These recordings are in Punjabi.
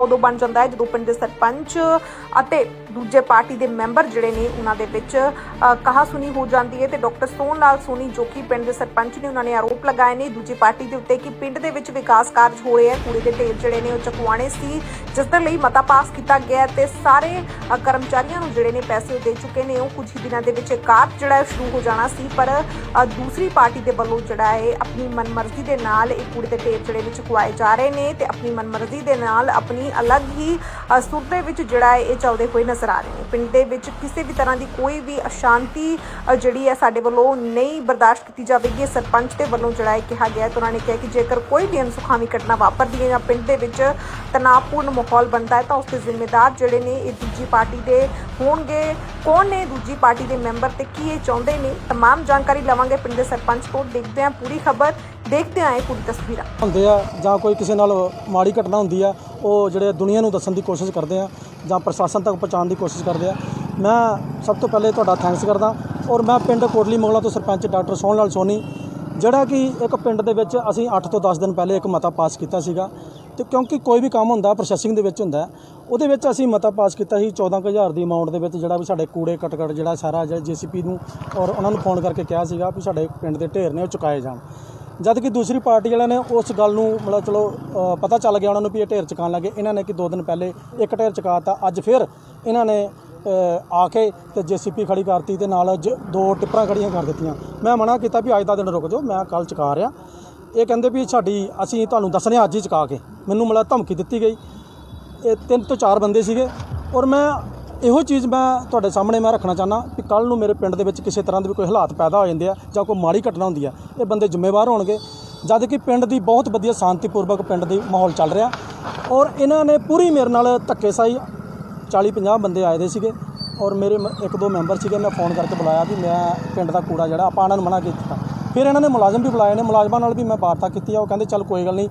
ਉਦੋਂ ਬਣ ਜਾਂਦਾ ਹੈ ਜਦੋਂ ਪਿੰਡ ਦੇ ਸਰਪੰਚ ਅਤੇ ਦੂਜੇ ਪਾਰਟੀ ਦੇ ਮੈਂਬਰ ਜਿਹੜੇ ਨੇ ਉਹਨਾਂ ਦੇ ਵਿੱਚ ਕਹਾ ਸੁਣੀ ਹੋ ਜਾਂਦੀ ਹੈ ਤੇ ਡਾਕਟਰ ਸੋਨ ਲਾਲ ਸੋਨੀ ਜੋ ਕਿ ਪਿੰਡ ਦੇ ਸਰਪੰਚ ਨੇ ਉਹਨਾਂ ਨੇ ਆਰੋਪ ਲਗਾਏ ਨੇ, ਦੂਜੀ ਪਾਰਟੀ ਦੇ ਉੱਤੇ ਕਿ ਪਿੰਡ ਦੇ ਵਿੱਚ ਵਿਕਾਸ ਕਾਰਜ ਹੋ ਰਹੇ ਆ ਕੂੜੇ ਦੇ ਢੇਰ ਜਿਹੜੇ ਨੇ ਉਹ ਚਕਵਾਣੇ ਸੀ, ਜਿਸ ਦੇ ਲਈ ਮਤਾ ਪਾਸ ਕੀਤਾ ਗਿਆ ਹੈ ਤੇ ਸਾਰੇ ਕਰਮਚਾਰੀਆਂ ਨੂੰ ਜਿਹੜੇ ਨੇ ਪੈਸੇ ਦੇ ਚੁੱਕੇ ਨੇ। ਉਹ ਕੁਝ ਹੀ ਦਿਨਾਂ ਦੇ ਵਿੱਚ ਇਹ ਕਾਰਜ ਜਿਹੜਾ ਸ਼ੁਰੂ ਹੋ ਜਾਣਾ ਸੀ, ਪਰ ਦੂਸਰੀ ਪਾਰਟੀ ਦੇ ਵੱਲੋਂ ਜਿਹੜਾ ਹੈ, ਆਪਣੀ ਮਨਮਰਜ਼ੀ ਦੇ ਨਾਲ ਇਹ ਕੂੜੇ ਦੇ ਢੇਰ ਜਿਹੜੇ ਨੇ ਚੁਕਵਾਏ ਜਾ ਰਹੇ ਨੇ ਤੇ ਆਪਣੀ ਮਨਮਰਜ਼ੀ ਦੇ ਨਾਲ ਆਪਣੀ ਅਲੱਗ ਹੀ ਸੁਰ ਦੇ ਵਿੱਚ ਜਿਹੜਾ ਹੈ ਇਹ ਚੱਲਦੇ ਹੋਏ ਨਜ਼ਰ ਆ ਰਹੇ ਨੇ ਪਿੰਡ ਦੇ ਵਿੱਚ ਕਿਸੇ ਵੀ ਤਰ੍ਹਾਂ ਦੀ ਕੋਈ ਵੀ ਅਸ਼ਾਂਤੀ ਅ, ਜਿਹੜੀ ਹੈ ਸਾਡੇ ਵੱਲੋਂ ਨਹੀਂ ਬਰਦਾਸ਼ਤ ਕੀਤੀ ਜਾਵੇਗੀ ਇਹ ਸਰਪੰਚ ਦੇ ਵੱਲੋਂ ਜਿਹੜਾ ਹੈ ਕਿਹਾ ਗਿਆ ਹੈ ਤੇ ਉਹਨਾਂ ਨੇ ਕਿਹਾ ਕਿ ਜੇਕਰ ਕੋਈ ਵੀ ਅਨਸੁਖਾਵੀ ਘਟਨਾ ਵਾਪਰਦੀ ਹੈ ਜਾਂ ਪਿੰਡ ਦੇ ਵਿੱਚ ਤਣਾਅਪੂਰਨ ਮਾਹੌਲ ਬਣਦਾ ਹੈ ਤਾਂ ਉਸ ਦੇ ਜ਼ਿੰਮੇਦਾਰ ਜਿਹੜੇ ਨੇ ਇਹ ਦੂਜੀ ਪਾਰਟੀ ਦੇ ਹੋਣਗੇ ਕੌਣ ਨੇ ਦੂਜੀ ਪਾਰਟੀ ਦੇ ਮੈਂਬਰ ਤੇ ਕੀ ਇਹ ਚਾਹੁੰਦੇ ਨੇ तमाम ਜਾਣਕਾਰੀ ਲਵਾਂਗੇ ਪਿੰਡ ਦੇ ਸਰਪੰਚ ਤੋਂ ਦੇਖਦੇ ਹਾਂ ਪੂਰੀ ਖਬਰ ਦੇਖਦੇ ਹਾਂ ਇਹ ਪੂਰੀ ਤਸਵੀਰਾਂ ਹੁੰਦੇ ਆ ਜਾਂ ਕੋਈ ਕਿਸੇ ਨਾਲ ਮਾੜੀ ਘਟਨਾ ਹੁੰਦੀ ਆ ਉਹ ਜਿਹੜੇ ਦੁਨੀਆ ਨੂੰ ਦੱਸਣ ਦੀ ਕੋਸ਼ਿਸ਼ ਕਰਦੇ ਆ ਜਾਂ ਪ੍ਰਸ਼ਾਸਨ ਤੱਕ ਪਹੁੰਚਾਉਣ ਦੀ ਕੋਸ਼ਿਸ਼ ਕਰਦੇ ਆ। ਮੈਂ ਸਭ ਤੋਂ ਪਹਿਲੇ ਤੁਹਾਡਾ ਥੈਂਕਸ ਕਰਦਾ ਔਰ ਮੈਂ ਪਿੰਡ ਕੋਟਲੀ ਮੋਗਲਾ ਤੋਂ ਸਰਪੰਚ ਡਾਕਟਰ ਸੋਹਣ ਲਾਲ ਸੋਨੀ, ਜਿਹੜਾ ਕਿ ਇੱਕ ਪਿੰਡ ਦੇ ਵਿੱਚ ਅਸੀਂ 8 ਤੋਂ 10 ਦਿਨ ਪਹਿਲੇ ਇੱਕ ਮਤਾ ਪਾਸ ਕੀਤਾ ਸੀਗਾ ਤੇ ਕਿਉਂਕਿ ਕੋਈ ਵੀ ਕੰਮ ਹੁੰਦਾ ਪ੍ਰੋਸੈਸਿੰਗ ਦੇ ਵਿੱਚ ਹੁੰਦਾ, ਉਹਦੇ ਵਿੱਚ ਅਸੀਂ ਮਤਾ ਪਾਸ ਕੀਤਾ ਸੀ 14000 ਦੀ ਅਮਾਉਂਟ ਦੇ ਵਿੱਚ, ਜਿਹੜਾ ਵੀ ਸਾਡੇ ਕੂੜੇ ਕਟਕਟ ਜਿਹੜਾ ਸਾਰਾ ਜਿਹੜਾ ਜੀਸੀਪੀ ਨੂੰ ਔਰ ਉਹਨਾਂ ਨੂੰ ਫੋਨ ਕਰਕੇ ਕਿਹਾ ਸੀਗਾ ਵੀ ਸਾਡੇ ਪਿੰਡ ਦੇ ਢੇਰ ਨੇ ਉਹ ਚੁਕਾਏ ਜਾਣ। ਜਦ ਕਿ ਦੂਸਰੀ ਪਾਰਟੀ ਵਾਲਿਆਂ ਨੇ ਉਸ ਗੱਲ ਨੂੰ ਮਤਲਬ ਚਲੋ ਪਤਾ ਚੱਲ ਗਿਆ ਉਹਨਾਂ ਨੂੰ ਵੀ ਇਹ ਢੇਰ ਚੁਕਾਉਣ ਲੱਗੇ। ਇਹਨਾਂ ਨੇ ਕਿ ਦੋ ਦਿਨ ਪਹਿਲੇ ਇੱਕ ਢੇਰ ਚੁਕਾਤਾ। ਅੱਜ ਫਿਰ ਇਹਨਾਂ ਨੇ ਆ ਕੇ ਤੇ ਜੀਸੀਪੀ ਖੜੀ ਕਰਤੀ ਤੇ ਨਾਲ ਜ- ਦੋ ਟਿੱਪਰਾਂ ਖੜੀਆਂ ਕਰ ਦਿੱਤੀਆਂ। ਮੈਂ ਮਨਾ ਕੀਤਾ ਵੀ ਅੱਜ ਦਾ ਦਿਨ ਰੁਕ ਜਾਓ, ਮੈਂ ਕੱਲ ਚੁਕਾ ਰਿਹਾ। ਇਹ ਕਹਿੰਦੇ ਵੀ ਸਾਡੀ, ਅਸੀਂ ਤੁਹਾਨੂੰ ਦੱਸਣੇ ਅੱਜ ਹੀ ਚੁਕਾ ਕੇ। ਮੈਨੂੰ ਮਤਲਬ ਧਮਕੀ ਦਿੱਤੀ ਗਈ। ਇਹ ਤਿੰਨ ਤੋਂ ਚਾਰ ਬੰਦੇ ਸੀਗੇ। ਔਰ ਮੈਂ ਇਹੋ ਚੀਜ਼ ਮੈਂ ਤੁਹਾਡੇ ਸਾਹਮਣੇ ਮੈਂ ਰੱਖਣਾ ਚਾਹੁੰਦਾ ਕਿ ਕੱਲ ਨੂੰ ਮੇਰੇ ਪਿੰਡ ਦੇ ਵਿੱਚ ਕਿਸੇ ਤਰ੍ਹਾਂ ਦੇ ਵੀ ਕੋਈ ਹਾਲਾਤ ਪੈਦਾ ਹੋ ਜਾਂਦੇ ਆ ਜਾਂ ਕੋਈ ਮਾੜੀ ਘਟਨਾ ਹੁੰਦੀ ਆ, ਇਹ ਬੰਦੇ ਜ਼ਿੰਮੇਵਾਰ ਹੋਣਗੇ। ਜਦ ਕਿ ਪਿੰਡ ਦੀ ਬਹੁਤ ਵਧੀਆ ਸ਼ਾਂਤੀਪੂਰਵਕ ਪਿੰਡ ਦੀ ਮਾਹੌਲ ਚੱਲ ਰਿਹਾ। ਔਰ ਇਹਨਾਂ ਨੇ ਪੂਰੀ ਮੇਰੇ ਨਾਲ ਧੱਕੇਸਾਈ 40 50 ਬੰਦੇ ਆਏ ਦੇ ਸੀਗੇ ਔਰ ਮੇਰੇ ਇੱਕ ਦੋ ਮੈਂਬਰ ਸੀਗੇ, ਮੈਂ ਫੋਨ ਕਰਕੇ ਬੁਲਾਇਆ ਵੀ ਮੈਂ ਪਿੰਡ ਦਾ ਕੂੜਾ ਜਿਹੜਾ ਆਪਾਂ ਇਹਨਾਂ ਨੂੰ ਮਨਾ ਕੀਤਾ। ਫਿਰ ਇਹਨਾਂ ਨੇ ਮੁਲਾਜ਼ਮ ਵੀ ਬੁਲਾਏ ਨੇ, ਮੁਲਾਜ਼ਮਾਂ ਨਾਲ ਵੀ ਮੈਂ ਵਾਰਤਾ ਕੀਤੀ ਆ, ਉਹ ਕਹਿੰਦੇ ਚੱਲ ਕੋਈ ਗੱਲ ਨਹੀਂ,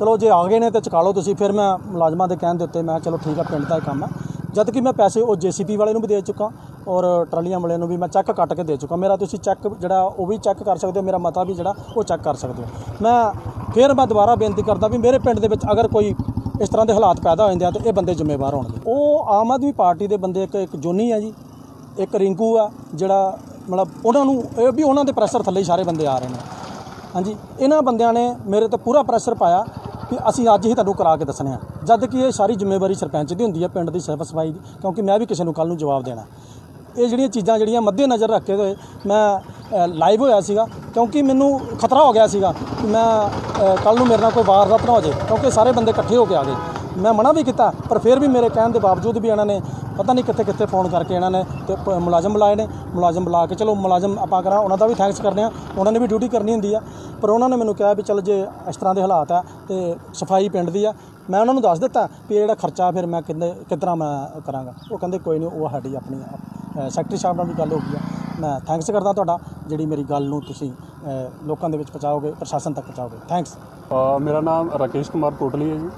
ਚਲੋ ਜੇ ਆ ਗਏ ਨੇ ਤੇ ਚੁਕਾ ਲਓ ਤੁਸੀਂ, ਫਿਰ ਮੈਂ ਮੁਲਾਜ਼ਮਾਂ ਦੇ ਕਹਿਣ ਦੇ ਉੱਤੇ ਮੈਂ ਕਿਹਾ ਚਲੋ ਠੀਕ ਆ, ਪਿੰਡ ਦਾ ਹੀ ਕੰਮ ਆ। ਜਦ ਕਿ ਮੈਂ ਪੈਸੇ ਉਹ ਜੀਸੀਪੀ ਵਾਲੇ ਨੂੰ ਵੀ ਦੇ ਚੁੱਕਾ ਔਰ ਟਰਾਲੀਆਂ ਵਾਲੇ ਨੂੰ ਵੀ ਮੈਂ ਚੈੱਕ ਕੱਟ ਕੇ ਦੇ ਚੁੱਕਾ। ਮੇਰਾ ਤੁਸੀਂ ਚੈੱਕ ਜਿਹੜਾ ਉਹ ਵੀ ਚੈੱਕ ਕਰ ਸਕਦੇ ਹੋ, ਮੇਰਾ ਮਤਾ ਵੀ ਜਿਹੜਾ ਉਹ ਚੈੱਕ ਕਰ ਸਕਦੇ ਹੋ। ਮੈਂ ਫਿਰ ਮੈਂ ਦੁਬਾਰਾ ਬੇਨਤੀ ਕਰਦਾ ਵੀ ਮੇਰੇ ਪਿੰਡ ਦੇ ਵਿੱਚ ਅਗਰ ਕੋਈ ਇਸ ਤਰ੍ਹਾਂ ਦੇ ਹਾਲਾਤ ਪੈਦਾ ਹੋ ਜਾਂਦੇ ਆ, ਤਾਂ ਇਹ ਬੰਦੇ ਜ਼ਿੰਮੇਵਾਰ ਹੋਣਗੇ। ਉਹ ਆਮ ਆਦਮੀ ਪਾਰਟੀ ਦੇ ਬੰਦੇ, ਇੱਕ ਇੱਕ ਜੋਨੀ ਆ ਜੀ, ਇੱਕ ਰਿੰਕੂ ਆ, ਜਿਹੜਾ ਮਤਲਬ ਉਹਨਾਂ ਨੂੰ ਇਹ ਵੀ ਉਹਨਾਂ ਦੇ ਪ੍ਰੈਸ਼ਰ ਥੱਲੇ ਹੀ ਸਾਰੇ ਬੰਦੇ ਆ ਰਹੇ ਨੇ। ਹਾਂਜੀ, ਇਹਨਾਂ ਬੰਦਿਆਂ ਨੇ ਮੇਰੇ ਤੇ ਪੂਰਾ ਪ੍ਰੈਸ਼ਰ ਪਾਇਆ ਕਿ ਅਸੀਂ ਅੱਜ ਹੀ ਤੁਹਾਨੂੰ ਕਰਾ ਕੇ ਦੱਸਣੇ ਆ। ਜਦ ਕਿ ਇਹ ਸਾਰੀ ਜ਼ਿੰਮੇਵਾਰੀ ਸਰਪੰਚ ਦੀ ਹੁੰਦੀ ਹੈ ਪਿੰਡ ਦੀ ਸਾਫ਼ ਸਫ਼ਾਈ ਦੀ, ਕਿਉਂਕਿ ਮੈਂ ਵੀ ਕਿਸੇ ਨੂੰ ਕੱਲ ਨੂੰ ਜਵਾਬ ਦੇਣਾ। ਇਹ ਜਿਹੜੀਆਂ ਚੀਜ਼ਾਂ ਜਿਹੜੀਆਂ ਮੱਦੇ ਨਜ਼ਰ ਰੱਖੇ ਹੋਏ, ਮੈਂ ਲਾਈਵ ਹੋਇਆ ਸੀਗਾ, ਕਿਉਂਕਿ ਮੈਨੂੰ ਖਤਰਾ ਹੋ ਗਿਆ ਸੀਗਾ ਕਿ ਮੈਂ ਕੱਲ ਨੂੰ ਮੇਰੇ ਨਾਲ ਕੋਈ ਵਾਰਦਾਤ ਨਾ ਹੋ ਜਾਏ, ਕਿਉਂਕਿ ਸਾਰੇ ਬੰਦੇ ਇਕੱਠੇ ਹੋ ਕੇ ਆ ਗਏ। ਮੈਂ ਮਨਾ ਵੀ ਕੀਤਾ ਪਰ ਫਿਰ ਵੀ ਮੇਰੇ ਕਹਿਣ ਦੇ ਬਾਵਜੂਦ ਵੀ ਇਹਨਾਂ ਨੇ ਪਤਾ ਨਹੀਂ ਕਿੱਥੇ ਕਿੱਥੇ ਫੋਨ ਕਰਕੇ ਇਹਨਾਂ ਨੇ ਤੇ ਪ- ਮੁਲਾਜ਼ਮ ਬੁਲਾਏ ਨੇ ਮੁਲਾਜ਼ਮ ਬੁਲਾ ਕੇ ਚਲੋ ਮੁਲਾਜ਼ਮ ਆਪਾਂ ਕਰਾਂ ਉਹਨਾਂ ਦਾ ਵੀ ਥੈਂਕਸ ਕਰਦੇ ਆ ਉਹਨਾਂ ਨੇ ਵੀ ਡਿਊਟੀ ਕਰਨੀ ਹੁੰਦੀ ਆ ਪਰ ਉਹਨਾਂ ਨੇ ਮੈਨੂੰ ਕਿਹਾ ਵੀ ਚਲ ਜੇ ਇਸ ਤਰ੍ਹਾਂ ਦੇ ਹਾਲਾਤ ਆ ਤੇ ਸਫ਼ਾਈ ਪਿੰਡ ਦੀ ਆ ਮੈਂ ਉਹਨਾਂ ਨੂੰ ਦੱਸ ਦਿੱਤਾ ਵੀ ਇਹ ਜਿਹੜਾ ਖਰਚਾ ਫਿਰ ਮੈਂ ਕਿੰਨੇ ਕਿਤਨਾ ਮੈਂ ਕਰਾਂਗਾ ਉਹ ਕਹਿੰਦੇ ਕੋਈ ਨਹੀਂ ਉਹ ਸਾਡੀ ਆਪਣੀ ਅ, ਸੈਕਟਰੀ ਸਾਹਿਬ ਨਾਲ ਵੀ ਗੱਲ ਹੋ ਗਈ ਆ ਮੈਂ ਥੈਂਕਸ ਕਰਦਾ ਤੁਹਾਡਾ ਜਿਹੜੀ ਮੇਰੀ ਗੱਲ ਨੂੰ ਤੁਸੀਂ ਅ, ਲੋਕਾਂ ਦੇ ਵਿੱਚ ਪਹੁੰਚਾਓਗੇ ਪ੍ਰਸ਼ਾਸਨ ਤੱਕ ਪਹੁੰਚਾਓਗੇ ਥੈਂਕਸ ਅ, ਮੇਰਾ ਨਾਮ ਰਾਕੇਸ਼ ਕੁਮਾਰ ਕੋਟਲੀ ਹੈ ਜੀ।